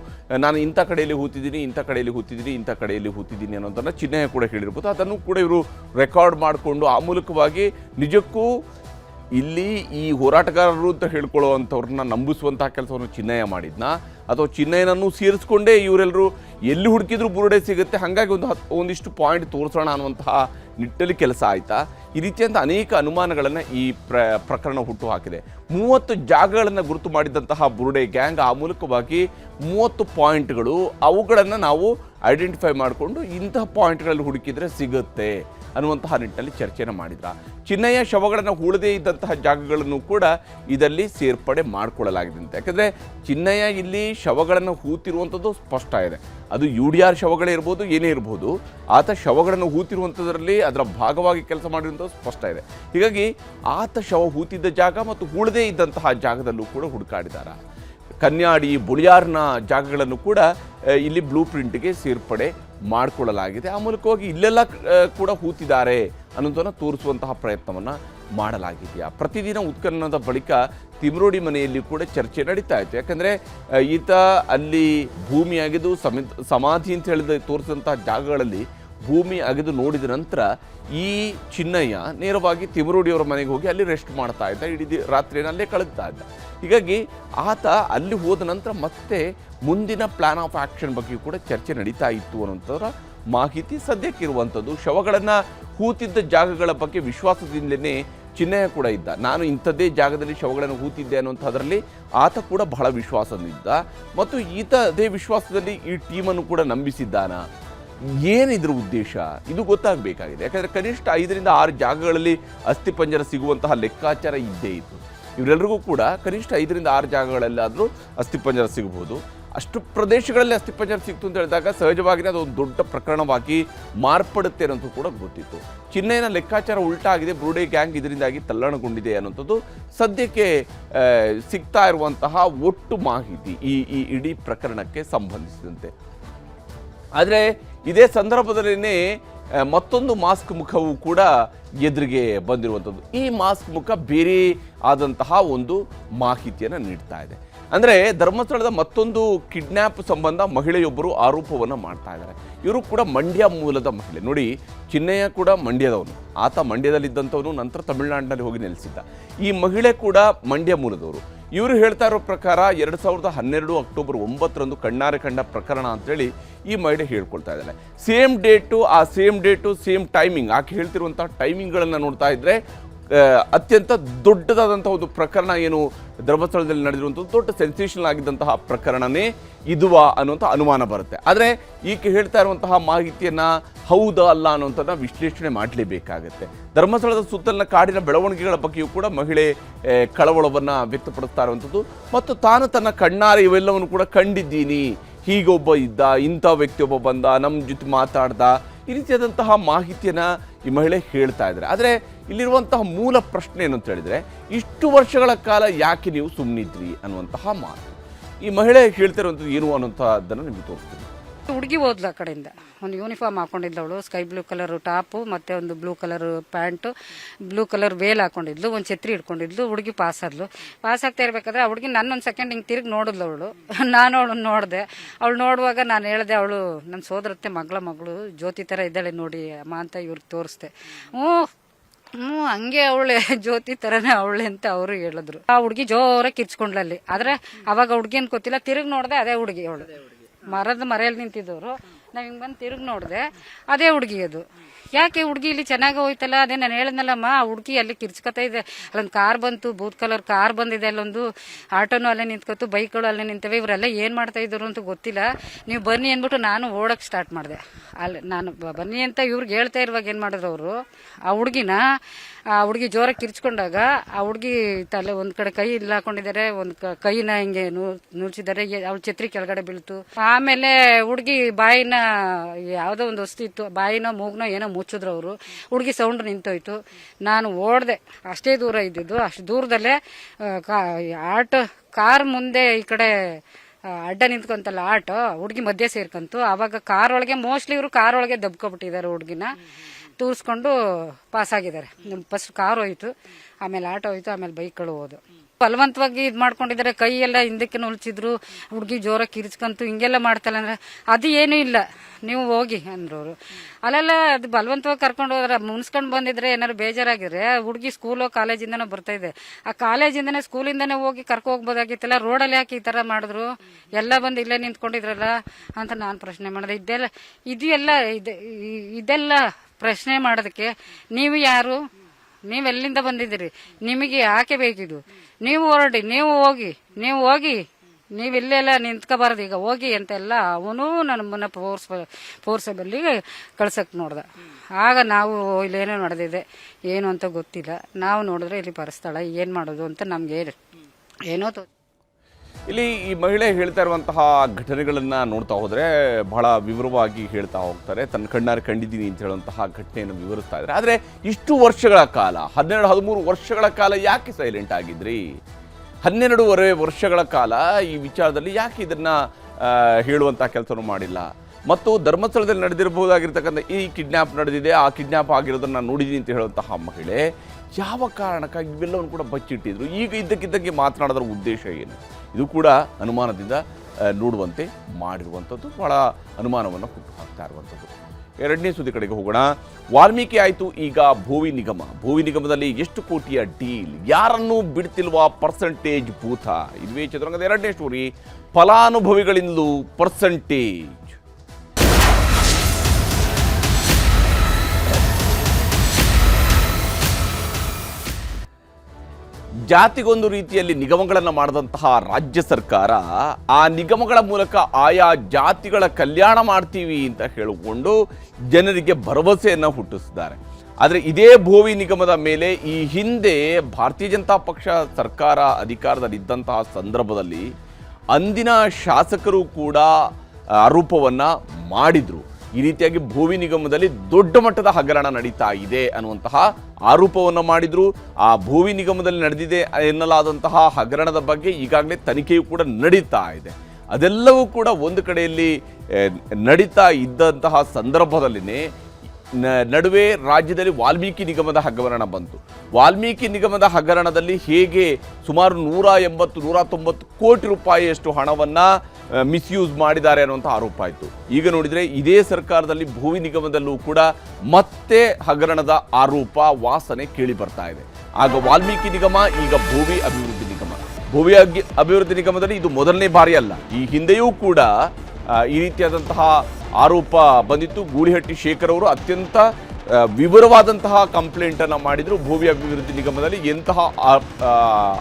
ನಾನು ಇಂಥ ಕಡೆಯಲ್ಲಿ ಹೂತಿದ್ದೀನಿ, ಇಂಥ ಕಡೆಯಲ್ಲಿ ಹೂತಿದ್ದೀನಿ, ಇಂಥ ಕಡೆಯಲ್ಲಿ ಹೂತಿದ್ದೀನಿ ಅನ್ನೋದನ್ನು ಚಿನ್ನಯ್ಯ ಕೂಡ ಹೇಳಿರ್ಬೋದು. ಅದನ್ನು ಕೂಡ ಇವರು ರೆಕಾರ್ಡ್ ಮಾಡಿಕೊಂಡು ಆ ಮೂಲಕವಾಗಿ ನಿಜಕ್ಕೂ ಇಲ್ಲಿ ಈ ಹೋರಾಟಗಾರರು ಅಂತ ಹೇಳ್ಕೊಳ್ಳುವಂಥವ್ರನ್ನ ನಂಬಿಸುವಂತಹ ಕೆಲಸವನ್ನು ಚಿನ್ನಯ್ಯ ಮಾಡಿದ್ನ? ಅಥವಾ ಚಿನ್ನಯ್ಯನನ್ನು ಸೇರಿಸ್ಕೊಂಡೇ ಇವರೆಲ್ಲರೂ ಎಲ್ಲಿ ಹುಡುಕಿದ್ರು ಬುರುಡೆ ಸಿಗುತ್ತೆ, ಹಾಗಾಗಿ ಒಂದು ಹತ್, ಒಂದಿಷ್ಟು ಪಾಯಿಂಟ್ ತೋರಿಸೋಣ ಅನ್ನುವಂತಹ ನಿಟ್ಟಲ್ಲಿ ಕೆಲಸ ಆಯಿತಾ? ಈ ರೀತಿಯಂಥ ಅನೇಕ ಅನುಮಾನಗಳನ್ನು ಈ ಪ್ರ, ಪ್ರಕರಣ ಹುಟ್ಟು ಹಾಕಿದೆ. ಮೂವತ್ತು ಜಾಗಗಳನ್ನು ಗುರುತು ಮಾಡಿದಂತಹ ಬುರುಡೆ ಗ್ಯಾಂಗ್ ಆ ಮೂಲಕವಾಗಿ ಮೂವತ್ತು ಪಾಯಿಂಟ್ಗಳು ಅವುಗಳನ್ನು ನಾವು ಐಡೆಂಟಿಫೈ ಮಾಡಿಕೊಂಡು ಇಂತಹ ಪಾಯಿಂಟ್ಗಳಲ್ಲಿ ಹುಡುಕಿದರೆ ಸಿಗುತ್ತೆ. ಅನ್ನುವಂತಹ ನಿಟ್ಟಿನಲ್ಲಿ ಚರ್ಚೆಯನ್ನು ಮಾಡಿದ್ರ. ಚಿನ್ನಯ್ಯ ಶವಗಳನ್ನು ಹೂಳದೇ ಇದ್ದಂತಹ ಜಾಗಗಳನ್ನು ಕೂಡ ಇದರಲ್ಲಿ ಸೇರ್ಪಡೆ ಮಾಡಿಕೊಳ್ಳಲಾಗಿದೆ ಅಂತ. ಯಾಕಂದರೆ ಚಿನ್ನಯ್ಯ ಇಲ್ಲಿ ಶವಗಳನ್ನು ಹೂತಿರುವಂಥದ್ದು ಸ್ಪಷ್ಟ ಇದೆ. ಅದು ಯು ಡಿ ಆರ್ ಶವಗಳೇ ಇರ್ಬೋದು, ಏನೇ ಇರ್ಬೋದು, ಆತ ಶವಗಳನ್ನು ಹೂತಿರುವಂಥದ್ರಲ್ಲಿ ಅದರ ಭಾಗವಾಗಿ ಕೆಲಸ ಮಾಡಿರುವಂಥದ್ದು ಸ್ಪಷ್ಟ ಇದೆ. ಹೀಗಾಗಿ ಆತ ಶವ ಹೂತಿದ್ದ ಜಾಗ ಮತ್ತು ಹೂಳದೇ ಇದ್ದಂತಹ ಜಾಗದಲ್ಲೂ ಕೂಡ ಹುಡುಕಾಡಿದ್ದಾರೆ ಕನ್ಯಾಡಿ, ಬುಳಿಯಾರ್ನ ಜಾಗಗಳನ್ನು ಕೂಡ ಇಲ್ಲಿ ಬ್ಲೂ ಪ್ರಿಂಟ್ಗೆ ಸೇರ್ಪಡೆ ಮಾಡಿಕೊಳ್ಳಲಾಗಿದೆ. ಆ ಮೂಲಕವಾಗಿ ಇಲ್ಲೆಲ್ಲ ಆ, ಕೂಡ ಹೂತಿದ್ದಾರೆ ಅನ್ನೋದನ್ನು ತೋರಿಸುವಂತಹ ಪ್ರಯತ್ನವನ್ನು ಮಾಡಲಾಗಿದೆಯಾ? ಪ್ರತಿದಿನ ಉತ್ಖನನದ ಬಳಿಕ ತಿಮ್ರೋಡಿ ಮನೆಯಲ್ಲಿ ಕೂಡ ಚರ್ಚೆ ನಡೀತಾ ಇತ್ತು. ಯಾಕಂದರೆ ಈತ ಅಲ್ಲಿ ಭೂಮಿ ಅಗೆದು ಸಮಿತ್ ಸಮಾಧಿ ಅಂತ ಹೇಳಿದ ತೋರಿಸಿದಂತಹ ಜಾಗಗಳಲ್ಲಿ ಭೂಮಿ ಅಗೆದು ನೋಡಿದ ನಂತರ ಈ ಚಿನ್ನಯ್ಯ ನೇರವಾಗಿ ತಿಮರೋಡಿಯವರ ಮನೆಗೆ ಹೋಗಿ ಅಲ್ಲಿ ರೆಸ್ಟ್ ಮಾಡ್ತಾ ಇದ್ದ. ಇಡೀ ರಾತ್ರಿಯನ್ನು ಅಲ್ಲೇ ಕಳೆದ್ತಾ ಇದ್ದ. ಹೀಗಾಗಿ ಆತ ಅಲ್ಲಿ ಹೋದ ನಂತರ ಮತ್ತೆ ಮುಂದಿನ ಪ್ಲಾನ್ ಆಫ್ ಆ್ಯಕ್ಷನ್ ಬಗ್ಗೆ ಕೂಡ ಚರ್ಚೆ ನಡೀತಾ ಇತ್ತು ಅನ್ನೋಂಥದ್ರ ಮಾಹಿತಿ ಸದ್ಯಕ್ಕಿರುವಂಥದ್ದು ಶವಗಳನ್ನು ಹೂತಿದ್ದ ಜಾಗಗಳ ಬಗ್ಗೆ ವಿಶ್ವಾಸದಿಂದಲೇ ಚಿನ್ನಯ್ಯ ಕೂಡ ಇದ್ದ. ನಾನು ಇಂಥದ್ದೇ ಜಾಗದಲ್ಲಿ ಶವಗಳನ್ನು ಹೂತಿದ್ದೆ ಅನ್ನೋಂಥದ್ರಲ್ಲಿ ಆತ ಕೂಡ ಬಹಳ ವಿಶ್ವಾಸದಿಂದ ಮತ್ತು ಈತ ಅದೇ ವಿಶ್ವಾಸದಲ್ಲಿ ಈ ಟೀಮನ್ನು ಕೂಡ ನಂಬಿಸಿದ್ದಾನ? ಏನಿದ್ರ ಉದ್ದೇಶ? ಇದು ಗೊತ್ತಾಗಬೇಕಾಗಿದೆ. ಯಾಕಂದರೆ ಕನಿಷ್ಠ ಐದರಿಂದ ಆರು ಜಾಗಗಳಲ್ಲಿ ಅಸ್ಥಿಪಂಜರ ಸಿಗುವಂತಹ ಲೆಕ್ಕಾಚಾರ ಇದ್ದೇ ಇತ್ತು. ಇವರೆಲ್ಲರಿಗೂ ಕೂಡ ಕನಿಷ್ಠ ಐದರಿಂದ ಆರು ಜಾಗಗಳಲ್ಲಾದರೂ ಅಸ್ಥಿಪಂಜರ ಸಿಗಬಹುದು ಅಷ್ಟು ಪ್ರದೇಶಗಳಲ್ಲಿ ಅಸ್ಥಿಪಂಜರ ಸಿಕ್ತು ಅಂತ ಹೇಳಿದಾಗ ಸಹಜವಾಗಿ ಅದು ಒಂದು ದೊಡ್ಡ ಪ್ರಕರಣವಾಗಿ ಮಾರ್ಪಡುತ್ತೆ ಅನ್ನೋದು ಕೂಡ ಗೊತ್ತಿತ್ತು. ಚಿನ್ನಯ್ಯನ ಲೆಕ್ಕಾಚಾರ ಉಲ್ಟಾಗಿದೆ ಬ್ರೂಡೆ ಗ್ಯಾಂಗ್ ಇದರಿಂದಾಗಿ ತಲ್ಲಣಗೊಂಡಿದೆ ಅನ್ನೋಂಥದ್ದು ಸದ್ಯಕ್ಕೆ ಸಿಗ್ತಾ ಇರುವಂತಹ ಒಟ್ಟು ಮಾಹಿತಿ ಈ ಈ ಇಡೀ ಪ್ರಕರಣಕ್ಕೆ ಸಂಬಂಧಿಸಿದಂತೆ. ಆದರೆ ಇದೇ ಸಂದರ್ಭದಲ್ಲೇ ಮತ್ತೊಂದು ಮಾಸ್ಕ್ ಮುಖವು ಕೂಡ ಎದುರಿಗೆ ಬಂದಿರುವಂಥದ್ದು. ಈ ಮಾಸ್ಕ್ ಮುಖ ಬೇರೆ ಆದಂತಹ ಒಂದು ಮಾಹಿತಿಯನ್ನು ನೀಡ್ತಾ ಇದೆ. ಅಂದರೆ ಧರ್ಮಸ್ಥಳದ ಮತ್ತೊಂದು ಕಿಡ್ನ್ಯಾಪ್ ಸಂಬಂಧ ಮಹಿಳೆಯೊಬ್ಬರು ಆರೋಪವನ್ನು ಮಾಡ್ತಾ ಇದ್ದಾರೆ. ಇವರು ಕೂಡ ಮಂಡ್ಯ ಮೂಲದ ಮಹಿಳೆ. ನೋಡಿ ಚಿನ್ನಯ್ಯ ಕೂಡ ಮಂಡ್ಯದವನು. ಆತ ಮಂಡ್ಯದಲ್ಲಿದ್ದಂಥವನು, ನಂತರ ತಮಿಳುನಾಡಿನಲ್ಲಿ ಹೋಗಿ ನೆಲೆಸಿದ್ದ. ಈ ಮಹಿಳೆ ಕೂಡ ಮಂಡ್ಯ ಮೂಲದವರು. ಇವರು ಹೇಳ್ತಾ ಇರೋ ಪ್ರಕಾರ ಎರಡು ಸಾವಿರದ ಹನ್ನೆರಡು ಅಕ್ಟೋಬರ್ ಒಂಬತ್ತರಂದು ಕಣ್ಣಾರೆ ಕಂಡ ಪ್ರಕರಣ ಅಂತೇಳಿ ಈ ಮಹಿಳೆ ಹೇಳ್ಕೊಳ್ತಾ ಇದ್ದಾಳೆ. ಸೇಮ್ ಡೇಟು, ಆ ಸೇಮ್ ಡೇಟು, ಸೇಮ್ ಟೈಮಿಂಗ್. ಆಕೆ ಹೇಳ್ತಿರುವಂಥ ಟೈಮಿಂಗ್ಗಳನ್ನು ನೋಡ್ತಾ ಇದ್ದರೆ ಅತ್ಯಂತ ದೊಡ್ಡದಾದಂಥ ಒಂದು ಪ್ರಕರಣ ಏನು ಧರ್ಮಸ್ಥಳದಲ್ಲಿ ನಡೆದಿರುವಂಥದ್ದು, ದೊಡ್ಡ ಸೆನ್ಸೇಷನಲ್ ಆಗಿದ್ದಂತಹ ಪ್ರಕರಣನೇ ಇದುವಾ ಅನ್ನುವಂಥ ಅನುಮಾನ ಬರುತ್ತೆ. ಆದರೆ ಈಕೆ ಹೇಳ್ತಾ ಇರುವಂತಹ ಮಾಹಿತಿಯನ್ನು ಹೌದಾ ಅಲ್ಲ ಅನ್ನುವಂಥದ್ದನ್ನ ವಿಶ್ಲೇಷಣೆ ಮಾಡಲೇಬೇಕಾಗತ್ತೆ. ಧರ್ಮಸ್ಥಳದ ಸುತ್ತಲಿನ ಕಾಡಿನ ಬೆಳವಣಿಗೆಗಳ ಬಗ್ಗೆಯೂ ಕೂಡ ಮಹಿಳೆ ಕಳವಳವನ್ನು ವ್ಯಕ್ತಪಡಿಸ್ತಾ ಇರುವಂಥದ್ದು. ಮತ್ತು ತಾನು ತನ್ನ ಕಣ್ಣಾರೆ ಇವೆಲ್ಲವನ್ನು ಕೂಡ ಕಂಡಿದ್ದೀನಿ. ಹೀಗೊಬ್ಬ ಇದ್ದ, ಇಂಥ ವ್ಯಕ್ತಿಯೊಬ್ಬ ಬಂದ ನಮ್ಮ ಜೊತೆ ಮಾತಾಡ್ದ ಈ ರೀತಿಯಾದಂತಹ ಮಾಹಿತಿಯನ್ನು ಈ ಮಹಿಳೆ ಹೇಳ್ತಾ ಇದ್ದಾರೆ. ಆದರೆ ಇಲ್ಲಿರುವಂತಹ ಮೂಲ ಪ್ರಶ್ನೆ ಏನು ಅಂತ ಹೇಳಿದರೆ, ಇಷ್ಟು ವರ್ಷಗಳ ಕಾಲ ಯಾಕೆ ನೀವು ಸುಮ್ಮನಿದ್ರಿ ಅನ್ನುವಂತಹ ಮಾತು. ಈ ಮಹಿಳೆ ಹೇಳ್ತಿರುವಂಥದ್ದು ಏನು ಅನ್ನುವಂಥದ್ದನ್ನು ನಿಮಗೆ ತೋರಿಸ್ತೀನಿ. ಹುಡುಗಿ ಹೋದ್ಲ ಕಡೆಯಿಂದ. ಒಂದು ಯೂನಿಫಾರ್ಮ್ ಹಾಕೊಂಡಿದ್ದವಳು, ಸ್ಕೈ ಬ್ಲೂ ಕಲರ್ ಟಾಪು, ಮತ್ತೆ ಒಂದು blue colour pant, blue colour veil ಹಾಕೊಂಡಿದ್ಲು, ಒಂದು ಛತ್ರಿ ಹಿಡ್ಕೊಂಡಿದ್ಲು ಹುಡುಗಿ ಪಾಸ್ ಆದ್ಲು. ಪಾಸ್ ಆಗ್ತಾ ಇರ್ಬೇಕಾದ್ರೆ ಆ ಹುಡುಗಿ ನನ್ನೊಂದು ಸೆಕೆಂಡ್ ಹಿಂಗೆ ತಿರುಗಿ ನೋಡಿದ್ಲು ಅವಳು. [laughs] ನಾನು ಅವಳನ್ನ ನೋಡಿದೆ. ಅವಳು ನೋಡುವಾಗ ನಾನು ಹೇಳಿದೆ, ಅವಳು ನನ್ನ ಸೋದರತ್ತೆ ಮಗಳ ಮಗಳು, ಜ್ಯೋತಿ ಥರ ಇದ್ದಾಳೆ ನೋಡಿ ಅಮ್ಮ ಅಂತ ಇವ್ರಿಗೆ ತೋರಿಸ್ದೆ. ಹ್ಞೂ ಹ್ಞೂ, ಹಂಗೆ ಅವಳೆ, ಜ್ಯೋತಿ ಥರನೇ ಅವಳೆ ಅಂತ ಅವರು ಹೇಳಿದ್ರು. ಆ ಹುಡುಗಿ ಜೋರ ಕಿರ್ಚ್ಕೊಂಡ್ಲಲ್ಲಿ ಆದರೆ ಅವಾಗ ಹುಡುಗಿ ಅಂತ ಗೊತ್ತಿಲ್ಲ, ತಿರುಗಿ ನೋಡಿದೆ ಅದೇ ಹುಡುಗಿ ಅವಳು. ಮರದ ಮರೆಯಲ್ಲಿ ನಿಂತಿದ್ದವರು. ನಾವು ಹಿಂಗೆ ಬಂದು ತಿರುಗಿ ನೋಡಿದೆ, ಅದೇ ಹುಡುಗಿ ಅದು. ಯಾಕೆ ಹುಡುಗಿ ಇಲ್ಲಿ ಚೆನ್ನಾಗಿ ಹೋಯ್ತಲ್ಲ? ಅದೇ ನಾನು ಹೇಳಿದ್ನಲ್ಲಮ್ಮ, ಆ ಹುಡುಗಿ ಅಲ್ಲಿ ಕಿರ್ಚ್ಕೊತಾ ಇದೆ. ಅಲ್ಲೊಂದು ಕಾರ್ ಬಂತು, ಬೂತ್ ಕಲರ್ ಕಾರ್ ಬಂದಿದೆ, ಅಲ್ಲೊಂದು ಆಟೋನು ಅಲ್ಲೇ ನಿಂತ್ಕೊತು, ಬೈಕ್ಗಳು ಅಲ್ಲೇ ನಿಂತವೆ. ಇವರೆಲ್ಲ ಏನು ಮಾಡ್ತಾ ಇದ್ರು ಅಂತ ಗೊತ್ತಿಲ್ಲ. ನೀವು ಬನ್ನಿ ಅಂದ್ಬಿಟ್ಟು ನಾನು ಓಡೋಕೆ ಸ್ಟಾರ್ಟ್ ಮಾಡಿದೆ. ಅಲ್ಲಿ ನಾನು ಬನ್ನಿ ಅಂತ ಇವ್ರಿಗೆ ಹೇಳ್ತಾ ಇರುವಾಗ ಏನು ಮಾಡಿದ್ರು ಅವರು, ಆ ಹುಡುಗಿನ ಆ ಹುಡುಗಿ ಜೋರಾಗಿ ಕಿರ್ಚ್ಕೊಂಡಾಗ ಆ ಹುಡುಗಿ ತಲೆ ಒಂದ್ ಕಡೆ ಕೈ ಇಲ್ಲ ಹಾಕೊಂಡಿದ್ದಾರೆ ಒಂದ್ ಕೈನ ಹಿಂಗೆ ನುಳ್ಸಿದ್ದಾರೆ ಅವಳ ಛತ್ರಿ ಕೆಳಗಡೆ ಬೀಳ್ತು. ಆಮೇಲೆ ಹುಡುಗಿ ಬಾಯಿನ ಯಾವ್ದೋ ಒಂದು ವಸ್ತು ಇತ್ತು, ಬಾಯಿನೋ ಮೂಗ್ನೋ ಏನೋ ಮುಚ್ಚಿದ್ರು ಅವರು. ಹುಡುಗಿ ಸೌಂಡ್ ನಿಂತೋಯ್ತು. ನಾನು ಓಡ್ದೆ. ಅಷ್ಟೇ ದೂರ ಇದ್ದಿದ್ದು. ಅಷ್ಟು ದೂರದಲ್ಲೇ ಆಟೋ, ಕಾರ್ ಮುಂದೆ ಈ ಕಡೆ ಅಡ್ಡ ನಿಂತ್ಕೊಂತಲ್ಲ ಆಟೋ, ಹುಡುಗಿ ಮಧ್ಯೆ ಸೇರ್ಕಂತು. ಆವಾಗ ಕಾರ್ ಒಳಗೆ, ಮೋಸ್ಟ್ಲಿ ಇವರು ಕಾರ್ ಒಳಗೆ ದಬ್ಕೊಬಿಟ್ಟಿದ್ದಾರೆ ಹುಡುಗಿನ. ತೂರಿಸ್ಕೊಂಡು ಪಾಸ್ ಆಗಿದ್ದಾರೆ. ಫಸ್ಟ್ ಕಾರ್ ಹೋಯ್ತು. ಆಮೇಲೆ ಆಟೋ ಹೋಯ್ತು, ಆಮೇಲೆ ಬೈಕ್ಗಳು ಹೋದು. ಬಲವಂತವಾಗಿ ಇದು ಮಾಡ್ಕೊಂಡಿದ್ದಾರೆ. ಕೈ ಎಲ್ಲ ಹಿಂದಕ್ಕೆ ನುಲ್ಚಿದ್ರು ಹುಡುಗಿ ಜೋರ ಕಿರಿಚ್ಕಂತು ಹಿಂಗೆಲ್ಲ ಮಾಡ್ತಾಳೆ ಅಂದ್ರೆ ಅದು ಏನೂ ಇಲ್ಲ. ನೀವು ಹೋಗಿ ಅಂದ್ರು ಅವರು. ಅಲ್ಲೆಲ್ಲ ಅದು ಬಲವಂತವಾಗಿ ಕರ್ಕೊಂಡು ಹೋದ್ರೆ, ಮುನ್ಸ್ಕೊಂಡು ಬಂದಿದ್ರೆ ಏನಾದ್ರು ಬೇಜಾರಾಗಿದ್ರೆ, ಹುಡುಗಿ ಸ್ಕೂಲೋ ಕಾಲೇಜಿಂದನೋ ಬರ್ತಾ ಇದೆ. ಆ ಕಾಲೇಜಿಂದನೇ ಸ್ಕೂಲಿಂದನೇ ಹೋಗಿ ಕರ್ಕೊ ಹೋಗ್ಬೋದಾಗಿತ್ತಲ್ಲ ರೋಡಲ್ಲಿ ಯಾಕೆ ಈ ಥರ ಮಾಡಿದ್ರು? ಎಲ್ಲ ಬಂದು ಇಲ್ಲೇ ನಿಂತ್ಕೊಂಡಿದ್ರಲ್ಲ ಅಂತ ನಾನು ಪ್ರಶ್ನೆ ಮಾಡಿದೆ. ಇದೆಲ್ಲ, ಇದು ಎಲ್ಲ, ಇದೆ ಇದೆಲ್ಲ ಪ್ರಶ್ನೆ ಮಾಡೋದಕ್ಕೆ ನೀವು ಯಾರು? ನೀವೆಲ್ಲಿಂದ ಬಂದಿದ್ದೀರಿ? ನಿಮಗೆ ಯಾಕೆ ಬೇಕಿದು? ನೀವು ಹೊರಡಿ, ನೀವು ಹೋಗಿ ನೀವು ಹೋಗಿ. ನೀವು ಇಲ್ಲೆಲ್ಲ ನಿಂತ್ಕೋಬಾರ್ದು. ಈಗ ಹೋಗಿ ಅಂತೆಲ್ಲ ಅವನು ನಮ್ಮನ್ನ ಫೋರ್ಸ್ ಫೋರ್ಸಬಲ್ಲಿ ಕಳ್ಸಕ್ ನೋಡ್ದ. ಆಗ ನಾವು ಇಲ್ಲೇನೋ ನಡೆದಿದೆ. ಏನು ಅಂತ ಗೊತ್ತಿಲ್ಲ. ನಾವು ನೋಡಿದ್ರೆ ಇಲ್ಲಿ ಪರಿಸ್ಥಳ, ಏನು ಮಾಡೋದು ಅಂತ ನಮ್ಗೆ ಏನೋ ತೋ ಇಲ್ಲಿ ಈ ಮಹಿಳೆ ಹೇಳ್ತಾ ಇರುವಂತಹ ಘಟನೆಗಳನ್ನು ನೋಡ್ತಾ ಹೋದರೆ ಬಹಳ ವಿವರವಾಗಿ ಹೇಳ್ತಾ ಹೋಗ್ತಾರೆ. ತನ್ನ ಕಣ್ಣಾರೆ ಕಂಡಿದ್ದೀನಿ ಅಂತ ಹೇಳುವಂತಹ ಘಟನೆಯನ್ನು ವಿವರಿಸ್ತಾ ಇದ್ದಾರೆ. ಆದರೆ ಇಷ್ಟು ವರ್ಷಗಳ ಕಾಲ, ಹನ್ನೆರಡು, ಹದಿಮೂರು ವರ್ಷಗಳ ಕಾಲ ಯಾಕೆ ಸೈಲೆಂಟ್ ಆಗಿದ್ರಿ? ಹನ್ನೆರಡೂವರೆ ವರ್ಷಗಳ ಕಾಲ ಈ ವಿಚಾರದಲ್ಲಿ ಯಾಕೆ ಇದನ್ನು ಹೇಳುವಂಥ ಕೆಲಸವನ್ನು ಮಾಡಿಲ್ಲ? ಮತ್ತು ಧರ್ಮಸ್ಥಳದಲ್ಲಿ ನಡೆದಿರಬಹುದಾಗಿರ್ತಕ್ಕಂಥ ಈ ಕಿಡ್ನ್ಯಾಪ್ ನಡೆದಿದೆ, ಆ ಕಿಡ್ನ್ಯಾಪ್ ಆಗಿರೋದನ್ನ ನೋಡಿದೀನಿ ಅಂತ ಹೇಳುವಂತಹ ಮಹಿಳೆ, ಯಾವ ಕಾರಣಕ್ಕಾಗಿ ಇವೆಲ್ಲವನ್ನು ಕೂಡ ಬಚ್ಚಿಟ್ಟಿದ್ರು? ಈಗ ಇದ್ದಕ್ಕಿದ್ದಂಗೆ ಮಾತನಾಡೋದ್ರ ಉದ್ದೇಶ ಏನು? ಇದು ಕೂಡ ಅನುಮಾನದಿಂದ ನೋಡುವಂತೆ ಮಾಡಿರುವಂಥದ್ದು, ಬಹಳ ಅನುಮಾನವನ್ನು ಹುಟ್ಟು ಹಾಕ್ತಾ ಇರುವಂಥದ್ದು. ಎರಡನೇ ಸುದ್ದಿ ಕಡೆಗೆ ಹೋಗೋಣ. ವಾಲ್ಮೀಕಿ ಆಯಿತು, ಈಗ ಭೂವಿ ನಿಗಮ. ಭೂವಿ ನಿಗಮದಲ್ಲಿ ಎಷ್ಟು ಕೋಟಿಯ ಡೀಲ್? ಯಾರನ್ನೂ ಬಿಡ್ತಿಲ್ವಾ ಪರ್ಸೆಂಟೇಜ್ ಭೂತ? ಇದುವೇ ಚಿತ್ರರಂಗದ ಎರಡನೇ ಸ್ಟೋರಿ. ಫಲಾನುಭವಿಗಳಿಂದಲೂ ಪರ್ಸೆಂಟೇಜ್. ಜಾತಿಗೊಂದು ರೀತಿಯಲ್ಲಿ ನಿಗಮಗಳನ್ನು ಮಾಡಿದಂತಹ ರಾಜ್ಯ ಸರ್ಕಾರ ಆ ನಿಗಮಗಳ ಮೂಲಕ ಆಯಾ ಜಾತಿಗಳ ಕಲ್ಯಾಣ ಮಾಡ್ತೀವಿ ಅಂತ ಹೇಳಿಕೊಂಡು ಜನರಿಗೆ ಭರವಸೆಯನ್ನು ಹುಟ್ಟಿಸಿದ್ದಾರೆ. ಆದರೆ ಇದೇ ಭೋವಿ ನಿಗಮದ ಮೇಲೆ ಈ ಹಿಂದೆ ಭಾರತೀಯ ಜನತಾ ಪಕ್ಷ ಸರ್ಕಾರ ಅಧಿಕಾರದಲ್ಲಿದ್ದಂತಹ ಸಂದರ್ಭದಲ್ಲಿ ಅಂದಿನ ಶಾಸಕರು ಕೂಡ ಆರೋಪವನ್ನು ಮಾಡಿದ್ರು. ಈ ರೀತಿಯಾಗಿ ಭೂಮಿ ನಿಗಮದಲ್ಲಿ ದೊಡ್ಡ ಮಟ್ಟದ ಹಗರಣ ನಡೀತಾ ಇದೆ ಅನ್ನುವಂತಹ ಆರೋಪವನ್ನು ಮಾಡಿದ್ರು. ಆ ಭೂಮಿ ನಿಗಮದಲ್ಲಿ ನಡೆದಿದೆ ಎನ್ನಲಾದಂತಹ ಹಗರಣದ ಬಗ್ಗೆ ಈಗಾಗಲೇ ತನಿಖೆಯು ಕೂಡ ನಡೀತಾ ಇದೆ. ಅದೆಲ್ಲವೂ ಕೂಡ ಒಂದು ಕಡೆಯಲ್ಲಿ ನಡೀತಾ ಇದ್ದಂತಹ ಸಂದರ್ಭದಲ್ಲಿನೇ ನಡುವೆ ರಾಜ್ಯದಲ್ಲಿ ವಾಲ್ಮೀಕಿ ನಿಗಮದ ಹಗರಣ ಬಂತು. ವಾಲ್ಮೀಕಿ ನಿಗಮದ ಹಗರಣದಲ್ಲಿ ಹೇಗೆ ಸುಮಾರು ನೂರ ಎಂಬತ್ತು, ನೂರ ತೊಂಬತ್ತು ಕೋಟಿ ರೂಪಾಯಿಯಷ್ಟು ಹಣವನ್ನ ಮಿಸ್ಯೂಸ್ ಮಾಡಿದ್ದಾರೆ ಅನ್ನುವಂಥ ಆರೋಪ ಆಯಿತು. ಈಗ ನೋಡಿದರೆ ಇದೇ ಸರ್ಕಾರದಲ್ಲಿ ಭೂವಿ ನಿಗಮದಲ್ಲೂ ಕೂಡ ಮತ್ತೆ ಹಗರಣದ ಆರೋಪ, ವಾಸನೆ ಕೇಳಿ ಬರ್ತಾ ಇದೆ. ಆಗ ವಾಲ್ಮೀಕಿ ನಿಗಮ, ಈಗ ಭೂಮಿ ಅಭಿವೃದ್ಧಿ ನಿಗಮ. ಅಗ್ಗಿ- ಅಭಿವೃದ್ಧಿ ನಿಗಮದಲ್ಲಿ ಇದು ಮೊದಲನೇ ಬಾರಿ ಅಲ್ಲ. ಈ ಹಿಂದೆಯೂ ಕೂಡ ಈ ರೀತಿಯಾದಂತಹ ಆರೋಪ ಬಂದಿತ್ತು. ಗೂಳಿಹಟ್ಟಿ ಶೇಖರ್ ಅವರು ಅತ್ಯಂತ ವಿವರವಾದಂತಹ ಕಂಪ್ಲೇಂಟನ್ನು ಮಾಡಿದರೂ. ಭೂಮಿ ಅಭಿವೃದ್ಧಿ ನಿಗಮದಲ್ಲಿ ಎಂತಹ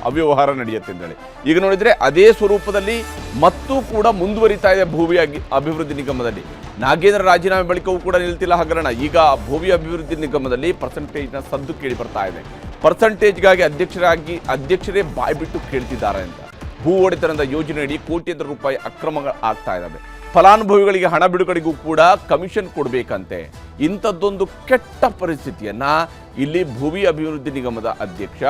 ಅವ್ಯವಹಾರ ನಡೆಯುತ್ತೆ ಅಂತೇಳಿ. ಈಗ ನೋಡಿದರೆ ಅದೇ ಸ್ವರೂಪದಲ್ಲಿ ಮತ್ತೂ ಕೂಡ ಮುಂದುವರಿತಾ ಇದೆ ಭೂಮಿ ಅಭಿವೃದ್ಧಿ ನಿಗಮದಲ್ಲಿ. ನಾಗೇಂದ್ರ ರಾಜೀನಾಮೆ ಬಳಿಕವೂ ಕೂಡ ನಿಲ್ತಿಲ್ಲ ಹಗರಣ. ಈಗ ಭೂಮಿ ಅಭಿವೃದ್ಧಿ ನಿಗಮದಲ್ಲಿ ಪರ್ಸೆಂಟೇಜ್ನ ಸದ್ದು ಕೇಳಿ ಬರ್ತಾ ಇದೆ. ಪರ್ಸೆಂಟೇಜ್ಗಾಗಿ ಅಧ್ಯಕ್ಷರಾಗಿ, ಅಧ್ಯಕ್ಷರೇ ಬಾಯ್ಬಿಟ್ಟು ಕೇಳ್ತಿದ್ದಾರೆ ಅಂತ. ಭೂ ಒಡೆತನದ ಯೋಜನೆಯಡಿ ಕೋಟ್ಯಂತರ ರೂಪಾಯಿ ಅಕ್ರಮಗಳು ಆಗ್ತಾ ಇದ್ದಾವೆ. ಫಲಾನುಭವಿಗಳಿಗೆ ಹಣ ಬಿಡುಗಡೆಗೂ ಕೂಡ ಕಮಿಷನ್ ಕೊಡಬೇಕಂತೆ. ಇಂಥದ್ದೊಂದು ಕೆಟ್ಟ ಪರಿಸ್ಥಿತಿಯನ್ನು ಇಲ್ಲಿ ಭೂಮಿ ಅಭಿವೃದ್ಧಿ ನಿಗಮದ ಅಧ್ಯಕ್ಷ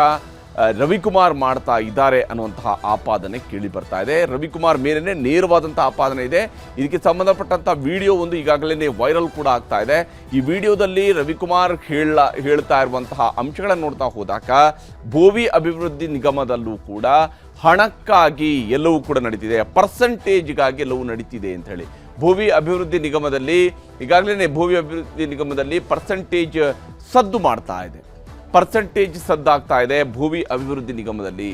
ರವಿಕುಮಾರ್ ಮಾಡ್ತಾ ಇದ್ದಾರೆ ಅನ್ನುವಂತಹ ಆಪಾದನೆ ಕೇಳಿ ಬರ್ತಾ ಇದೆ. ರವಿಕುಮಾರ್ ಮೇಲೇ ನೇರವಾದಂಥ ಆಪಾದನೆ ಇದೆ. ಇದಕ್ಕೆ ಸಂಬಂಧಪಟ್ಟಂಥ ವಿಡಿಯೋ ಒಂದು ಈಗಾಗಲೇ ವೈರಲ್ ಕೂಡ ಆಗ್ತಾ ಇದೆ. ಈ ವಿಡಿಯೋದಲ್ಲಿ ರವಿಕುಮಾರ್ ಹೇಳ, ಹೇಳ್ತಾ ಇರುವಂತಹ ಅಂಶಗಳನ್ನು ನೋಡ್ತಾ ಹೋದಾಗ ಭೂವಿ ಅಭಿವೃದ್ಧಿ ನಿಗಮದಲ್ಲೂ ಕೂಡ ಹಣಕ್ಕಾಗಿ ಎಲ್ಲವೂ ಕೂಡ ನಡೀತಿದೆ, ಪರ್ಸೆಂಟೇಜ್ಗಾಗಿ ಎಲ್ಲವೂ ನಡೀತಿದೆ ಅಂತ ಹೇಳಿ. ಭೂಮಿ ಅಭಿವೃದ್ಧಿ ನಿಗಮದಲ್ಲಿ ಈಗಾಗಲೇ ಭೂಮಿ ಅಭಿವೃದ್ಧಿ ನಿಗಮದಲ್ಲಿ ಪರ್ಸೆಂಟೇಜ್ ಸದ್ದು ಮಾಡ್ತಾ ಇದೆ. ಪರ್ಸೆಂಟೇಜ್ ಸದ್ದಾಗ್ತಾ ಇದೆ ಭೂಮಿ ಅಭಿವೃದ್ಧಿ ನಿಗಮದಲ್ಲಿ.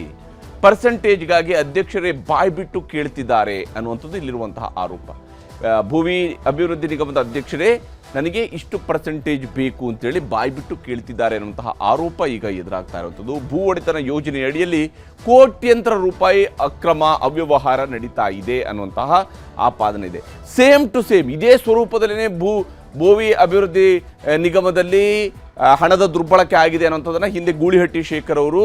ಪರ್ಸೆಂಟೇಜ್ಗಾಗಿ ಅಧ್ಯಕ್ಷರೇ ಬಾಯ್ ಬಿಟ್ಟು ಕೇಳ್ತಿದ್ದಾರೆ ಅನ್ನುವಂಥದ್ದು ಇಲ್ಲಿರುವಂತಹ ಆರೋಪ. ಭೂಮಿ ಅಭಿವೃದ್ಧಿ ನಿಗಮದ ಅಧ್ಯಕ್ಷರೇ ನನಗೆ ಇಷ್ಟು ಪರ್ಸೆಂಟೇಜ್ ಬೇಕು ಅಂತೇಳಿ ಬಾಯ್ಬಿಟ್ಟು ಕೇಳ್ತಿದ್ದಾರೆ ಅನ್ನುವಂತಹ ಆರೋಪ ಈಗ ಎದುರಾಗ್ತಾ ಇರುವಂಥದ್ದು. ಭೂ ಒಡೆತನ ಯೋಜನೆ ಅಡಿಯಲ್ಲಿ ಕೋಟ್ಯಂತರ ರೂಪಾಯಿ ಅಕ್ರಮ ಅವ್ಯವಹಾರ ನಡೀತಾ ಇದೆ ಅನ್ನುವಂತಹ ಆಪಾದನೆ ಇದೆ. ಸೇಮ್ ಟು ಸೇಮ್ ಇದೇ ಸ್ವರೂಪದಲ್ಲೇ ಭೂ, ಭೂವಿ ಅಭಿವೃದ್ಧಿ ನಿಗಮದಲ್ಲಿ ಹಣದ ದುರ್ಬಳಕೆ ಆಗಿದೆ ಅನ್ನೋಂಥದ್ದನ್ನು ಹಿಂದೆ ಗೂಳಿಹಟ್ಟಿ ಶೇಖರ್ ಅವರು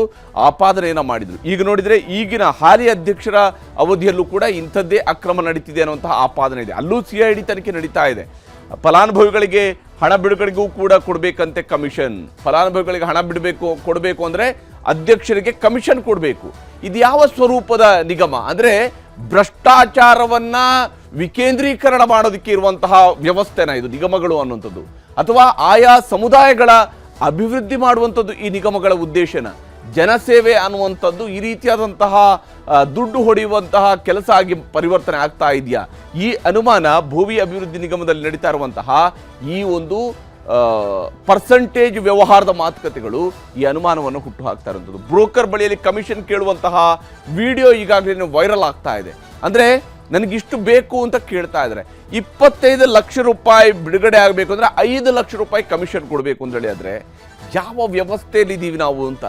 ಆಪಾದನೆಯನ್ನು ಮಾಡಿದ್ರು. ಈಗ ನೋಡಿದ್ರೆ ಈಗಿನ ಹಾಲಿ ಅಧ್ಯಕ್ಷರ ಅವಧಿಯಲ್ಲೂ ಕೂಡ ಇಂಥದ್ದೇ ಅಕ್ರಮ ನಡೀತಿದೆ ಅನ್ನುವಂತಹ ಆಪಾದನೆ ಇದೆ. ಅಲ್ಲೂ ಸಿ ಐ ಡಿ ತನಿಖೆ ನಡೀತಾ ಇದೆ. ಫಲಾನುಭವಿಗಳಿಗೆ ಹಣ ಬಿಡುಗಡೆಗೂ ಕೂಡ ಕೊಡಬೇಕಂತೆ ಕಮಿಷನ್. ಫಲಾನುಭವಿಗಳಿಗೆ ಹಣ ಬಿಡಬೇಕು, ಕೊಡಬೇಕು ಅಂದರೆ ಅಧ್ಯಕ್ಷರಿಗೆ ಕಮಿಷನ್ ಕೊಡಬೇಕು. ಇದು ಯಾವ ಸ್ವರೂಪದ ನಿಗಮ? ಅಂದರೆ ಭ್ರಷ್ಟಾಚಾರವನ್ನು ವಿಕೇಂದ್ರೀಕರಣ ಮಾಡೋದಕ್ಕೆ ಇರುವಂತಹ ವ್ಯವಸ್ಥೆನ ಇದು, ನಿಗಮಗಳು ಅನ್ನುವಂಥದ್ದು. ಅಥವಾ ಆಯಾ ಸಮುದಾಯಗಳ ಅಭಿವೃದ್ಧಿ ಮಾಡುವಂಥದ್ದು ಈ ನಿಗಮಗಳ ಉದ್ದೇಶನ. ಜನಸೇವೆ ಅನ್ನುವಂಥದ್ದು ಈ ರೀತಿಯಾದಂತಹ ದುಡ್ಡು ಹೊಡೆಯುವಂತಹ ಕೆಲಸ ಆಗಿ ಪರಿವರ್ತನೆ ಆಗ್ತಾ ಇದೆಯಾ? ಈ ಅನುಮಾನ ಭೂಮಿ ಅಭಿವೃದ್ಧಿ ನಿಗಮದಲ್ಲಿ ನಡೀತಾ ಇರುವಂತಹ ಈ ಒಂದು ಪರ್ಸಂಟೇಜ್ ವ್ಯವಹಾರದ ಮಾತುಕತೆಗಳು ಈ ಅನುಮಾನವನ್ನು ಹುಟ್ಟು ಹಾಕ್ತಾ ಇರುವಂಥದ್ದು. ಬ್ರೋಕರ್ ಬಳಿಯಲ್ಲಿ ಕಮಿಷನ್ ಕೇಳುವಂತಹ ವಿಡಿಯೋ ಈಗಾಗಲೇ ವೈರಲ್ ಆಗ್ತಾ ಇದೆ. ಅಂದರೆ ನನಗಿಷ್ಟು ಬೇಕು ಅಂತ ಕೇಳ್ತಾ ಇದ್ದಾರೆ. ಇಪ್ಪತ್ತೈದು ಲಕ್ಷ ರೂಪಾಯಿ ಬಿಡುಗಡೆ ಆಗಬೇಕು ಅಂದರೆ ಐದು ಲಕ್ಷ ರೂಪಾಯಿ ಕಮಿಷನ್ ಕೊಡಬೇಕು ಅಂತ ಹೇಳಿ ಆದರೆ, ಯಾವ ವ್ಯವಸ್ಥೆಯಲ್ಲಿ ಇದ್ದೀವಿ ನಾವು ಅಂತ?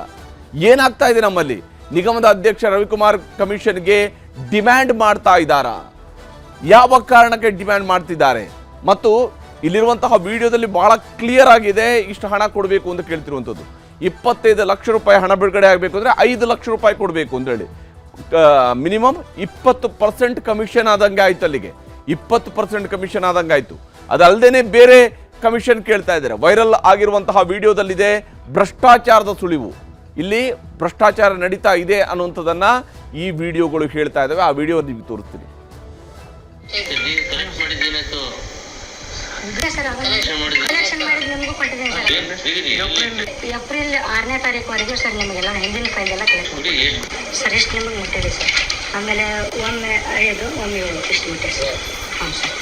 ಏನಾಗ್ತಾ ಇದೆ ನಮ್ಮಲ್ಲಿ? ನಿಗಮದ ಅಧ್ಯಕ್ಷ ರವಿಕುಮಾರ್ ಕಮಿಷನ್ಗೆ ಡಿಮ್ಯಾಂಡ್ ಮಾಡ್ತಾ ಇದ್ದಾರಾ? ಯಾವ ಕಾರಣಕ್ಕೆ ಡಿಮ್ಯಾಂಡ್ ಮಾಡ್ತಿದ್ದಾರೆ? ಮತ್ತು ಇಲ್ಲಿರುವಂತಹ ವಿಡಿಯೋದಲ್ಲಿ ಬಹಳ ಕ್ಲಿಯರ್ ಆಗಿದೆ, ಇಷ್ಟು ಹಣ ಕೊಡಬೇಕು ಅಂತ ಕೇಳ್ತಿರುವಂಥದ್ದು. ಇಪ್ಪತ್ತೈದು ಲಕ್ಷ ರೂಪಾಯಿ ಹಣ ಬಿಡುಗಡೆ ಆಗಬೇಕು ಅಂದರೆ ಐದು ಲಕ್ಷ ರೂಪಾಯಿ ಕೊಡಬೇಕು ಅಂತೇಳಿ ಮಿನಿಮಮ್ ಇಪ್ಪತ್ತು ಪರ್ಸೆಂಟ್ ಕಮಿಷನ್ ಆದಂಗೆ ಆಯ್ತು ಅಲ್ಲಿಗೆ. ಇಪ್ಪತ್ತು ಪರ್ಸೆಂಟ್ ಕಮಿಷನ್ ಆದಂಗೆ ಆಯಿತು. ಅದಲ್ಲದೆ ಬೇರೆ ಕಮಿಷನ್ ಕೇಳ್ತಾ ಇದ್ದಾರೆ. ವೈರಲ್ ಆಗಿರುವಂತಹ ವಿಡಿಯೋದಲ್ಲಿದೆ ಭ್ರಷ್ಟಾಚಾರದ ಸುಳಿವು. ಇಲ್ಲಿ ಭ್ರಷ್ಟಾಚಾರ ನಡೀತಾ ಇದೆ ಅನ್ನುವಂಥದ್ದನ್ನು ಈ ವಿಡಿಯೋಗಳು ಹೇಳ್ತಾ ಇದ್ದಾವೆ. ಆ ವಿಡಿಯೋ ನಿಮಗೆ ತೋರಿಸ್ತೀನಿ ಏಪ್ರಿಲ್ ಆರನೇ ತಾರೀಕುವರೆಗೂ ಸರ್ ನಿಮಗೆಲ್ಲ ಹಿಂದಿನ ಫೈಲ್ ಎಲ್ಲ ಸರ್ ಇಷ್ಟು ನಿಮಗೆ ಮುಟ್ಟಿದೆ ಸರ್. ಆಮೇಲೆ ಒಮ್ಮೆ ಐದು ಒಮ್ಮೆ ಏಳು ಇಷ್ಟು ಮುಟ್ಟಿದೆ ಸರ್. ಹಾಂ ಸರ್.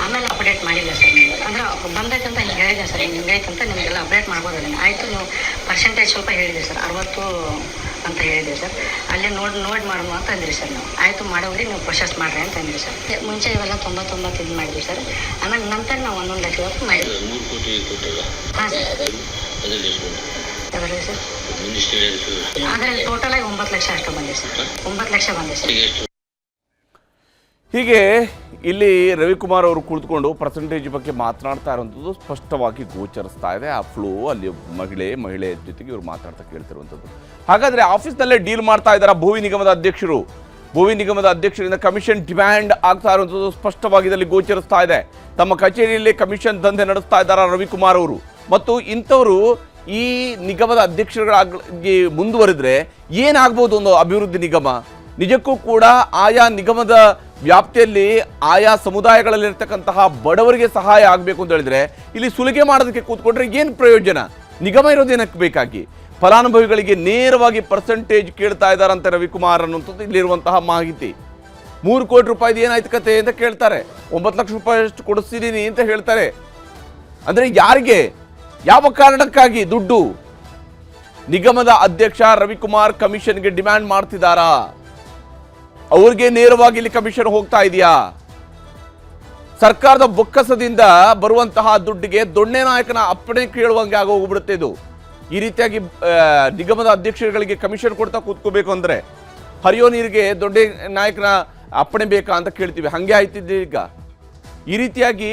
ಆಮೇಲೆ ಅಪ್ಡೇಟ್ ಮಾಡಿಲ್ಲ ಸರ್ ನೀವು ಅಂದ್ರೆ ಬಂದೈತೆ ಅಂತ ಹಿಂಗೆ ಹೇಳಿದೆ ಸರ್ ಈಗ ಹಿಂಗೈತೆ ಅಂತ ನಿಮಗೆಲ್ಲ ಅಪ್ಡೇಟ್ ಮಾಡ್ಬೋದಲ್ಲ ಆಯಿತು ನೀವು ಪರ್ಸೆಂಟೇಜ್ ಸ್ವಲ್ಪ ಹೇಳಿದೆ ಸರ್ ಅರವತ್ತು ಅಂತ ಹೇಳಿದೆ ಸರ್. ಅಲ್ಲಿ ನೋಡಿ ನೋಡಿ ಮಾಡೋಣ ಅಂತ ಅಂದ್ರಿ ಸರ್ ನಾವು. ಆಯಿತು ಮಾಡೋರಿ ನೀವು ಪ್ರೊಸೆಸ್ ಮಾಡ್ರಿ ಅಂತ ಅಂದ್ರಿ ಸರ್. ಮುಂಚೆ ಇವೆಲ್ಲ ತೊಂಬತ್ತೊಂಬತ್ತು ಇದು ಮಾಡಿದ್ವಿ ಸರ್. ಆಮೇಲೆ ನಂತರ ನಾವು ಒಂದೊಂದು ಲಕ್ಷ ಇವತ್ತು ಮಾಡಿದ್ವಿ ಹಾಂ ಸರ್. ಅದರಲ್ಲಿ ಟೋಟಲ್ ಆಗಿ ಒಂಬತ್ತು ಲಕ್ಷ ಅಷ್ಟು ಬಂದಿದೆ ಸರ್. ಒಂಬತ್ತು ಲಕ್ಷ ಬಂದಿದೆ ಸರ್. ಹೀಗೆ ಇಲ್ಲಿ ರವಿಕುಮಾರ್ ಅವರು ಕುಳಿತುಕೊಂಡು ಪರ್ಸೆಂಟೇಜ್ ಬಗ್ಗೆ ಮಾತನಾಡ್ತಾ ಇರುವಂಥದ್ದು ಸ್ಪಷ್ಟವಾಗಿ ಗೋಚರಿಸ್ತಾ ಇದೆ. ಆ ಫ್ಲೋ ಅಲ್ಲಿ ಮಹಿಳೆ ಮಹಿಳೆ ಜೊತೆಗೆ ಇವರು ಮಾತಾಡ್ತಾ ಕೇಳ್ತಿರುವಂಥದ್ದು. ಹಾಗಾದರೆ ಆಫೀಸ್ನಲ್ಲೇ ಡೀಲ್ ಮಾಡ್ತಾ ಇದ್ದಾರೆ ಭೂವಿ ನಿಗಮದ ಅಧ್ಯಕ್ಷರು? ಭೂವಿ ನಿಗಮದ ಅಧ್ಯಕ್ಷರಿಂದ ಕಮಿಷನ್ ಡಿಮ್ಯಾಂಡ್ ಆಗ್ತಾ ಇರುವಂಥದ್ದು ಸ್ಪಷ್ಟವಾಗಿ ಇದರಲ್ಲಿ ಗೋಚರಿಸ್ತಾ ಇದೆ. ತಮ್ಮ ಕಚೇರಿಯಲ್ಲಿ ಕಮಿಷನ್ ದಂಧೆ ನಡೆಸ್ತಾ ಇದ್ದಾರೆ ರವಿಕುಮಾರ್ ಅವರು? ಮತ್ತು ಇಂಥವರು ಈ ನಿಗಮದ ಅಧ್ಯಕ್ಷರುಗಳಾಗಿ ಮುಂದುವರೆದ್ರೆ ಏನಾಗ್ಬೋದು ಒಂದು ಅಭಿವೃದ್ಧಿ ನಿಗಮ? ನಿಜಕ್ಕೂ ಕೂಡ ಆಯಾ ನಿಗಮದ ವ್ಯಾಪ್ತಿಯಲ್ಲಿ ಆಯಾ ಸಮುದಾಯಗಳಲ್ಲಿರ್ತಕ್ಕಂತಹ ಬಡವರಿಗೆ ಸಹಾಯ ಆಗಬೇಕು ಅಂತ ಹೇಳಿದ್ರೆ ಇಲ್ಲಿ ಸುಲಿಗೆ ಮಾಡೋದಕ್ಕೆ ಕೂತ್ಕೊಂಡ್ರೆ ಏನು ಪ್ರಯೋಜನ? ನಿಗಮ ಇರೋದೇನಕ್ಕೆ ಬೇಕಾಗಿ? ಫಲಾನುಭವಿಗಳಿಗೆ ನೇರವಾಗಿ ಪರ್ಸೆಂಟೇಜ್ ಕೇಳ್ತಾ ಇದ್ದಾರಂತೆ ರವಿಕುಮಾರ್ ಅನ್ನುವಂಥದ್ದು ಇಲ್ಲಿರುವಂತಹ ಮಾಹಿತಿ. ಮೂರು ಕೋಟಿ ರೂಪಾಯಿದು ಏನಾಯ್ತು ಕತೆ ಅಂತ ಕೇಳ್ತಾರೆ. ಒಂಬತ್ತು ಲಕ್ಷ ರೂಪಾಯಿ ಅಷ್ಟು ಕೊಡಿಸ್ತಿದ್ದೀನಿ ಅಂತ ಹೇಳ್ತಾರೆ. ಅಂದ್ರೆ ಯಾರಿಗೆ? ಯಾವ ಕಾರಣಕ್ಕಾಗಿ ದುಡ್ಡು? ನಿಗಮದ ಅಧ್ಯಕ್ಷ ರವಿಕುಮಾರ್ ಕಮಿಷನ್ಗೆ ಡಿಮ್ಯಾಂಡ್ ಮಾಡ್ತಿದ್ದಾರಾ? ಅವ್ರಿಗೆ ನೇರವಾಗಿ ಇಲ್ಲಿ ಕಮಿಷನ್ ಹೋಗ್ತಾ ಇದೆಯಾ? ಸರ್ಕಾರದ ಬೊಕ್ಕಸದಿಂದ ಬರುವಂತಹ ದುಡ್ಡಿಗೆ ದೊಣ್ಣೆ ನಾಯಕನ ಅಪ್ಪಣೆ ಕೇಳುವಂಗೆ ಆಗೋಗ್ಬಿಡುತ್ತೆ ಇದು. ಈ ರೀತಿಯಾಗಿ ನಿಗಮದ ಅಧ್ಯಕ್ಷರುಗಳಿಗೆ ಕಮಿಷನ್ ಕೊಡ್ತಾ ಕೂತ್ಕೋಬೇಕು ಅಂದ್ರೆ ಹರಿಯೋ ನೀರಿಗೆ ದೊಡ್ಡ ನಾಯಕನ ಅಪ್ಪಣೆ ಬೇಕಾ ಅಂತ ಕೇಳ್ತೀವಿ. ಹಂಗೆ ಆಯ್ತಿದ್ದೆ ಈಗ. ಈ ರೀತಿಯಾಗಿ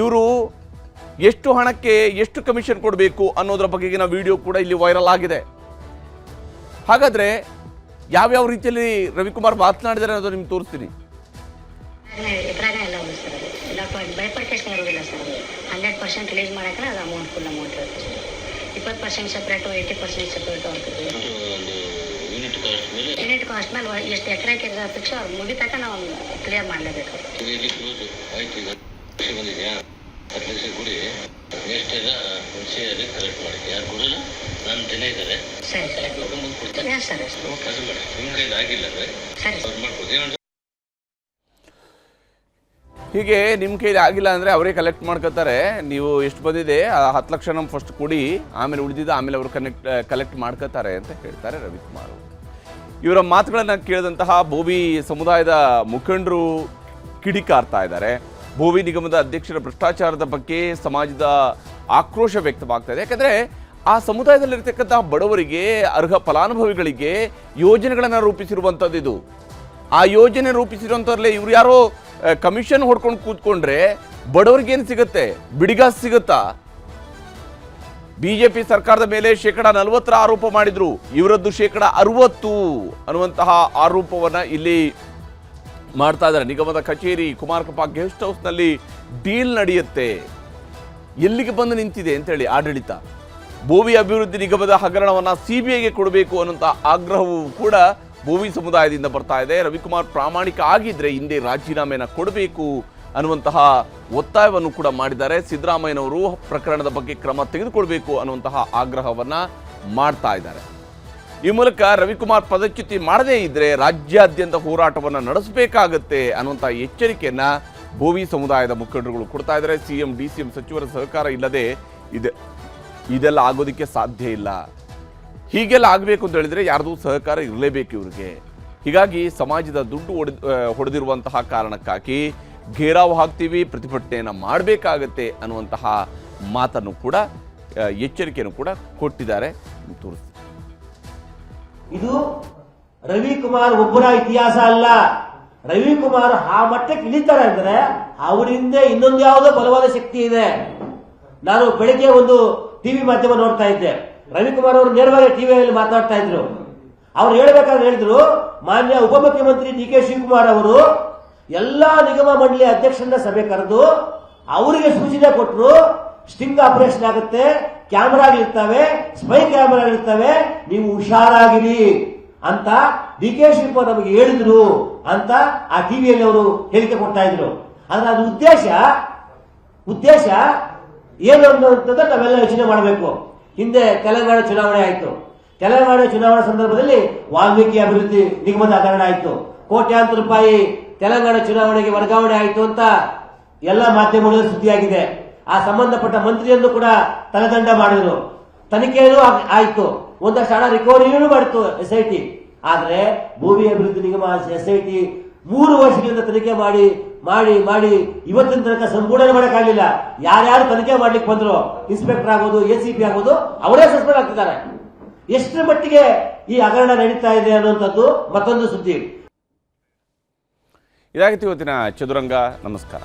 ಇವರು ಎಷ್ಟು ಹಣಕ್ಕೆ ಎಷ್ಟು ಕಮಿಷನ್ ಕೊಡಬೇಕು ಅನ್ನೋದ್ರ ಬಗೆಗಿನ ವಿಡಿಯೋ ಕೂಡ ಇಲ್ಲಿ ವೈರಲ್ ಆಗಿದೆ. ಹಾಗಾದ್ರೆ ಯಾವ್ಯಾವ ರೀತಿಯಲ್ಲಿ ರವಿಕುಮಾರ್ ಮಾತನಾಡಿದ್ದಾರೆ ಅನ್ನೋದು ನಿಮ್ಗೆ ತೋರಿಸ್ತೀನಿ. ಬೈಪರ್ಕೇಶನ್ ಇರೋದಿಲ್ಲ ಸರ್ ಅದು. ಹಂಡ್ರೆಡ್ ಪರ್ಸೆಂಟ್ ರಿಲೀಸ್ ಮಾಡೋಕೆ ಅದು. ಅಮೌಂಟ್ ಫುಲ್ ಅಮೌಂಟ್ ಇರುತ್ತೆ ಸರ್. ಇಪ್ಪತ್ತು percent separate eighty percent separate ಆಗ್ತದೆ ಯೂನಿಟ್ ಕಾಸ್ಟ್ ಮೇಲೆ ಯೂನಿಟ್ ಕಾಸ್ಟ್ ಮೇಲೆ ಎಷ್ಟು ಎಕರೆಗೆ ಫಿಕ್ಸ್ ಅವ್ರು ಮುಗಿತಕ್ಕ ನಾವು ಕ್ಲಿಯರ್ ಮಾಡಲೇಬೇಕು. ಹುಣಸೆಯಲ್ಲಿ ಕಲೆಕ್ಟ್ ಮಾಡಿ ಯಾರು ಕೊಡಲ್ಲ ನನ್ನ ಜನ ಇದ್ದಾರೆ ಸರ್ ಮುಂದೆ ಕೊಡ್ತಾರೆ? ಎಸ್ ಸರ್ ಎಸ್ ಅದು ಮಾಡಿ. ನಿಮ್ಮ ಕೈಲಿ ಆಗಿಲ್ಲ ಅಂದರೆ ಸರ್. ಅವ್ರು ಮಾಡ್ಬೋದು. ಹೀಗೆ ನಿಮ್ಮ ಕೈಲಿ ಆಗಿಲ್ಲ ಅಂದರೆ ಅವರೇ ಕಲೆಕ್ಟ್ ಮಾಡ್ಕೋತಾರೆ. ನೀವು ಎಷ್ಟು ಬಂದಿದೆ ಆ ಹತ್ತು ಲಕ್ಷ ನಮ್ಮ ಫಸ್ಟ್ ಕೊಡಿ. ಆಮೇಲೆ ಉಳಿದಿದ್ದು ಆಮೇಲೆ ಅವರು ಕನೆಕ್ಟ್ ಕಲೆಕ್ಟ್ ಮಾಡ್ಕೋತಾರೆ ಅಂತ ಹೇಳ್ತಾರೆ ರವಿಕುಮಾರ್ ಇವರ ಮಾತುಗಳನ್ನು ಕೇಳಿದಂತಹ ಬೋವಿ ಸಮುದಾಯದ ಮುಖಂಡರು ಕಿಡಿಕಾರ್ತಾ ಇದ್ದಾರೆ. ಬೋವಿ ನಿಗಮದ ಅಧ್ಯಕ್ಷರ ಭ್ರಷ್ಟಾಚಾರದ ಬಗ್ಗೆ ಸಮಾಜದ ಆಕ್ರೋಶ ವ್ಯಕ್ತವಾಗ್ತಾ ಇದೆ. ಯಾಕಂದರೆ ಆ ಸಮುದಾಯದಲ್ಲಿರ್ತಕ್ಕಂಥ ಬಡವರಿಗೆ, ಅರ್ಹ ಫಲಾನುಭವಿಗಳಿಗೆ ಯೋಜನೆಗಳನ್ನು ರೂಪಿಸಿರುವಂಥದ್ದು ಇದು. ಆ ಯೋಜನೆ ರೂಪಿಸಿರುವಂಥವ್ರಲ್ಲೇ ಇವ್ರು ಯಾರೋ ಕಮಿಷನ್ ಹೊಡ್ಕೊಂಡು ಕೂತ್ಕೊಂಡ್ರೆ ಬಡವ್ರಿಗೇನು ಸಿಗುತ್ತೆ? ಬಿಡಿಗಾಸ್ ಸಿಗುತ್ತಾ? ಬಿಜೆಪಿ ಸರ್ಕಾರದ ಮೇಲೆ ಶೇಕಡ ನಲವತ್ತರ ಆರೋಪ ಮಾಡಿದ್ರು. ಇವರದ್ದು ಶೇಕಡ ಅರವತ್ತು ಅನ್ನುವಂತಹ ಆರೋಪವನ್ನು ಇಲ್ಲಿ ಮಾಡ್ತಾ ಇದ್ದಾರೆ. ನಿಗಮದ ಕಚೇರಿ ಕುಮಾರ್ ಕುಮಾರಕಪ್ಪ ಗೆಸ್ಟ್ ಹೌಸ್ನಲ್ಲಿ ಡೀಲ್ ನಡೆಯುತ್ತೆ. ಎಲ್ಲಿಗೆ ಬಂದು ನಿಂತಿದೆ ಅಂತೇಳಿ ಆಡಳಿತ. ಭೂಮಿ ಅಭಿವೃದ್ಧಿ ನಿಗಮದ ಹಗರಣವನ್ನು ಸಿ ಬಿ ಐಗೆ ಕೊಡಬೇಕು ಅನ್ನುವಂಥ ಆಗ್ರಹವು ಕೂಡ ಭೂಮಿ ಸಮುದಾಯದಿಂದ ಬರ್ತಾ ಇದೆ. ರವಿಕುಮಾರ್ ಪ್ರಾಮಾಣಿಕ ಆಗಿದ್ರೆ ಹಿಂದೆ ರಾಜೀನಾಮೆಯನ್ನು ಕೊಡಬೇಕು ಅನ್ನುವಂತಹ ಒತ್ತಾಯವನ್ನು ಕೂಡ ಮಾಡಿದ್ದಾರೆ. ಸಿದ್ದರಾಮಯ್ಯನವರು ಪ್ರಕರಣದ ಬಗ್ಗೆ ಕ್ರಮ ತೆಗೆದುಕೊಳ್ಬೇಕು ಅನ್ನುವಂತಹ ಆಗ್ರಹವನ್ನು ಮಾಡ್ತಾ ಇದ್ದಾರೆ. ಈ ಮೂಲಕ ರವಿಕುಮಾರ್ ಪದಚ್ಯುತಿ ಮಾಡದೇ ಇದ್ರೆ ರಾಜ್ಯಾದ್ಯಂತ ಹೋರಾಟವನ್ನು ನಡೆಸಬೇಕಾಗತ್ತೆ ಅನ್ನುವಂಥ ಎಚ್ಚರಿಕೆಯನ್ನ ಭೋವಿ ಸಮುದಾಯದ ಮುಖಂಡರುಗಳು ಕೊಡ್ತಾ ಇದ್ದಾರೆ. ಸಿಎಂ ಡಿ ಸಿ ಎಂ ಸಚಿವರ ಸಹಕಾರ ಇಲ್ಲದೆ ಇದೆ, ಇದೆಲ್ಲ ಆಗೋದಕ್ಕೆ ಸಾಧ್ಯ ಇಲ್ಲ. ಹೀಗೆಲ್ಲ ಆಗಬೇಕು ಅಂತ ಹೇಳಿದರೆ ಯಾರ್ದು ಸಹಕಾರ ಇರಲೇಬೇಕು ಇವರಿಗೆ. ಹೀಗಾಗಿ ಸಮಾಜದ ದುಡ್ಡು ಹೊಡೆದ ಹೊಡೆದಿರುವಂತಹ ಕಾರಣಕ್ಕಾಗಿ ಘೇರಾವ್ ಹಾಕ್ತೀವಿ, ಪ್ರತಿಭಟನೆಯನ್ನು ಮಾಡಬೇಕಾಗತ್ತೆ ಅನ್ನುವಂತಹ ಮಾತನ್ನು ಕೂಡ ಎಚ್ಚರಿಕೆಯನ್ನು ಕೂಡ ಕೊಟ್ಟಿದ್ದಾರೆ. ತೋರಿಸ್ತೀನಿ. ಇದು ರವಿಕುಮಾರ್ ಒಬ್ಬರ ಇತಿಹಾಸ ಅಲ್ಲ. ರವಿಕುಮಾರ್ ಆ ಮಟ್ಟಕ್ಕೆ ಇಳಿತಾರೆ ಅಂದ್ರೆ ಅವರಿಂದ ಇನ್ನೊಂದು ಯಾವುದೋ ಬಲವಾದ ಶಕ್ತಿ ಇದೆ. ನಾನು ಬೆಳಿಗ್ಗೆ ಒಂದು ಟಿವಿ ಮಾಧ್ಯಮ ನೋಡ್ತಾ ಇದ್ದೆ. ರವಿಕುಮಾರ್ ಅವರು ನೇರವಾಗಿ ಟಿವಿಯಲ್ಲಿ ಮಾತಾಡ್ತಾ ಇದ್ರು. ಅವ್ರು ಹೇಳ್ಬೇಕಾದ್ರೆ ಹೇಳಿದ್ರು, ಮಾನ್ಯ ಉಪಮುಖ್ಯಮಂತ್ರಿ ಡಿ ಕೆ ಶಿವಕುಮಾರ್ ಅವರು ಎಲ್ಲಾ ನಿಗಮ ಮಂಡಳಿ ಅಧ್ಯಕ್ಷರನ್ನ ಸಭೆ ಕರೆದು ಅವರಿಗೆ ಸೂಚನೆ ಕೊಟ್ಟರು ಸ್ಟಿಂಗ್ ಆಪರೇಷನ್ ಆಗುತ್ತೆ. ಕ್ಯಾಮರಾಗಳಿರ್ತವೆ ಸ್ಪೈ ಕ್ಯಾಮ್ರಾಗಳಿರ್ತವೆ ನೀವು ಹುಷಾರಾಗಿರಿ ಅಂತ ಡಿ ಕೆ ಶಿಲ್ಪ ನಮಗೆ ಹೇಳಿದ್ರು ಅಂತ ಆ ಟಿವಿಯಲ್ಲಿ ಅವರು ಹೇಳಿಕೆ ಕೊಡ್ತಾ ಇದ್ರು. ಆದ್ರೆ ಅದು ಉದ್ದೇಶ ಉದ್ದೇಶ ಏನು ಅನ್ನುವಂಥದ್ದು ನಾವೆಲ್ಲ ಯೋಚನೆ ಮಾಡಬೇಕು. ಹಿಂದೆ ತೆಲಂಗಾಣ ಚುನಾವಣೆ ಆಯಿತು. ತೆಲಂಗಾಣ ಚುನಾವಣೆ ಸಂದರ್ಭದಲ್ಲಿ ವಾಲ್ಮೀಕಿ ಅಭಿವೃದ್ಧಿ ನಿಗಮದ ಹಗರಣ ಆಯಿತು. ಕೋಟ್ಯಾಂತರ ರೂಪಾಯಿ ತೆಲಂಗಾಣ ಚುನಾವಣೆಗೆ ವರ್ಗಾವಣೆ ಆಯಿತು ಅಂತ ಎಲ್ಲ ಮಾಧ್ಯಮಗಳಲ್ಲಿ ಸುದ್ದಿಯಾಗಿದೆ. ಆ ಸಂಬಂಧಪಟ್ಟ ಮಂತ್ರಿಯನ್ನು ಕೂಡ ತಲೆದಂಡ ಮಾಡಿದ್ರು. ತನಿಖೆಯೂ ಆಯ್ತು. ಒಂದಷ್ಟು ಹಣ ರಿಕವರಿಯೂ ಮಾಡಿತು ಎಸ್ ಐ ಟಿ ಆದ್ರೆ ಭೂಮಿ ಅಭಿವೃದ್ಧಿ ನಿಗಮ ಎಸ್ ಐ ಟಿ ಮೂರು ವರ್ಷಗಳಿಂದ ತನಿಖೆ ಮಾಡಿ ಮಾಡಿ ಮಾಡಿ ಇವತ್ತಿನ ತನಕ ಸಂಪೂರ್ಣ ಮಾಡಕ್ಕಾಗಲಿಲ್ಲ. ಯಾರ್ಯಾರು ತನಿಖೆ ಮಾಡ್ಲಿಕ್ಕೆ ಬಂದ್ರು, ಇನ್ಸ್ಪೆಕ್ಟರ್ ಆಗೋದು ಎ ಸಿ ಪಿ ಆಗೋದು, ಅವರೇ ಸಸ್ಪೆಂಡ್ ಆಗ್ತಿದ್ದಾರೆ. ಎಷ್ಟು ಮಟ್ಟಿಗೆ ಈ ಹಗರಣ ನಡೀತಾ ಇದೆ ಅನ್ನುವಂಥದ್ದು ಮತ್ತೊಂದು ಸುದ್ದಿ. ಇದಾಗಿತ್ತು ಇವತ್ತಿನ ಚದುರಂಗ. ನಮಸ್ಕಾರ.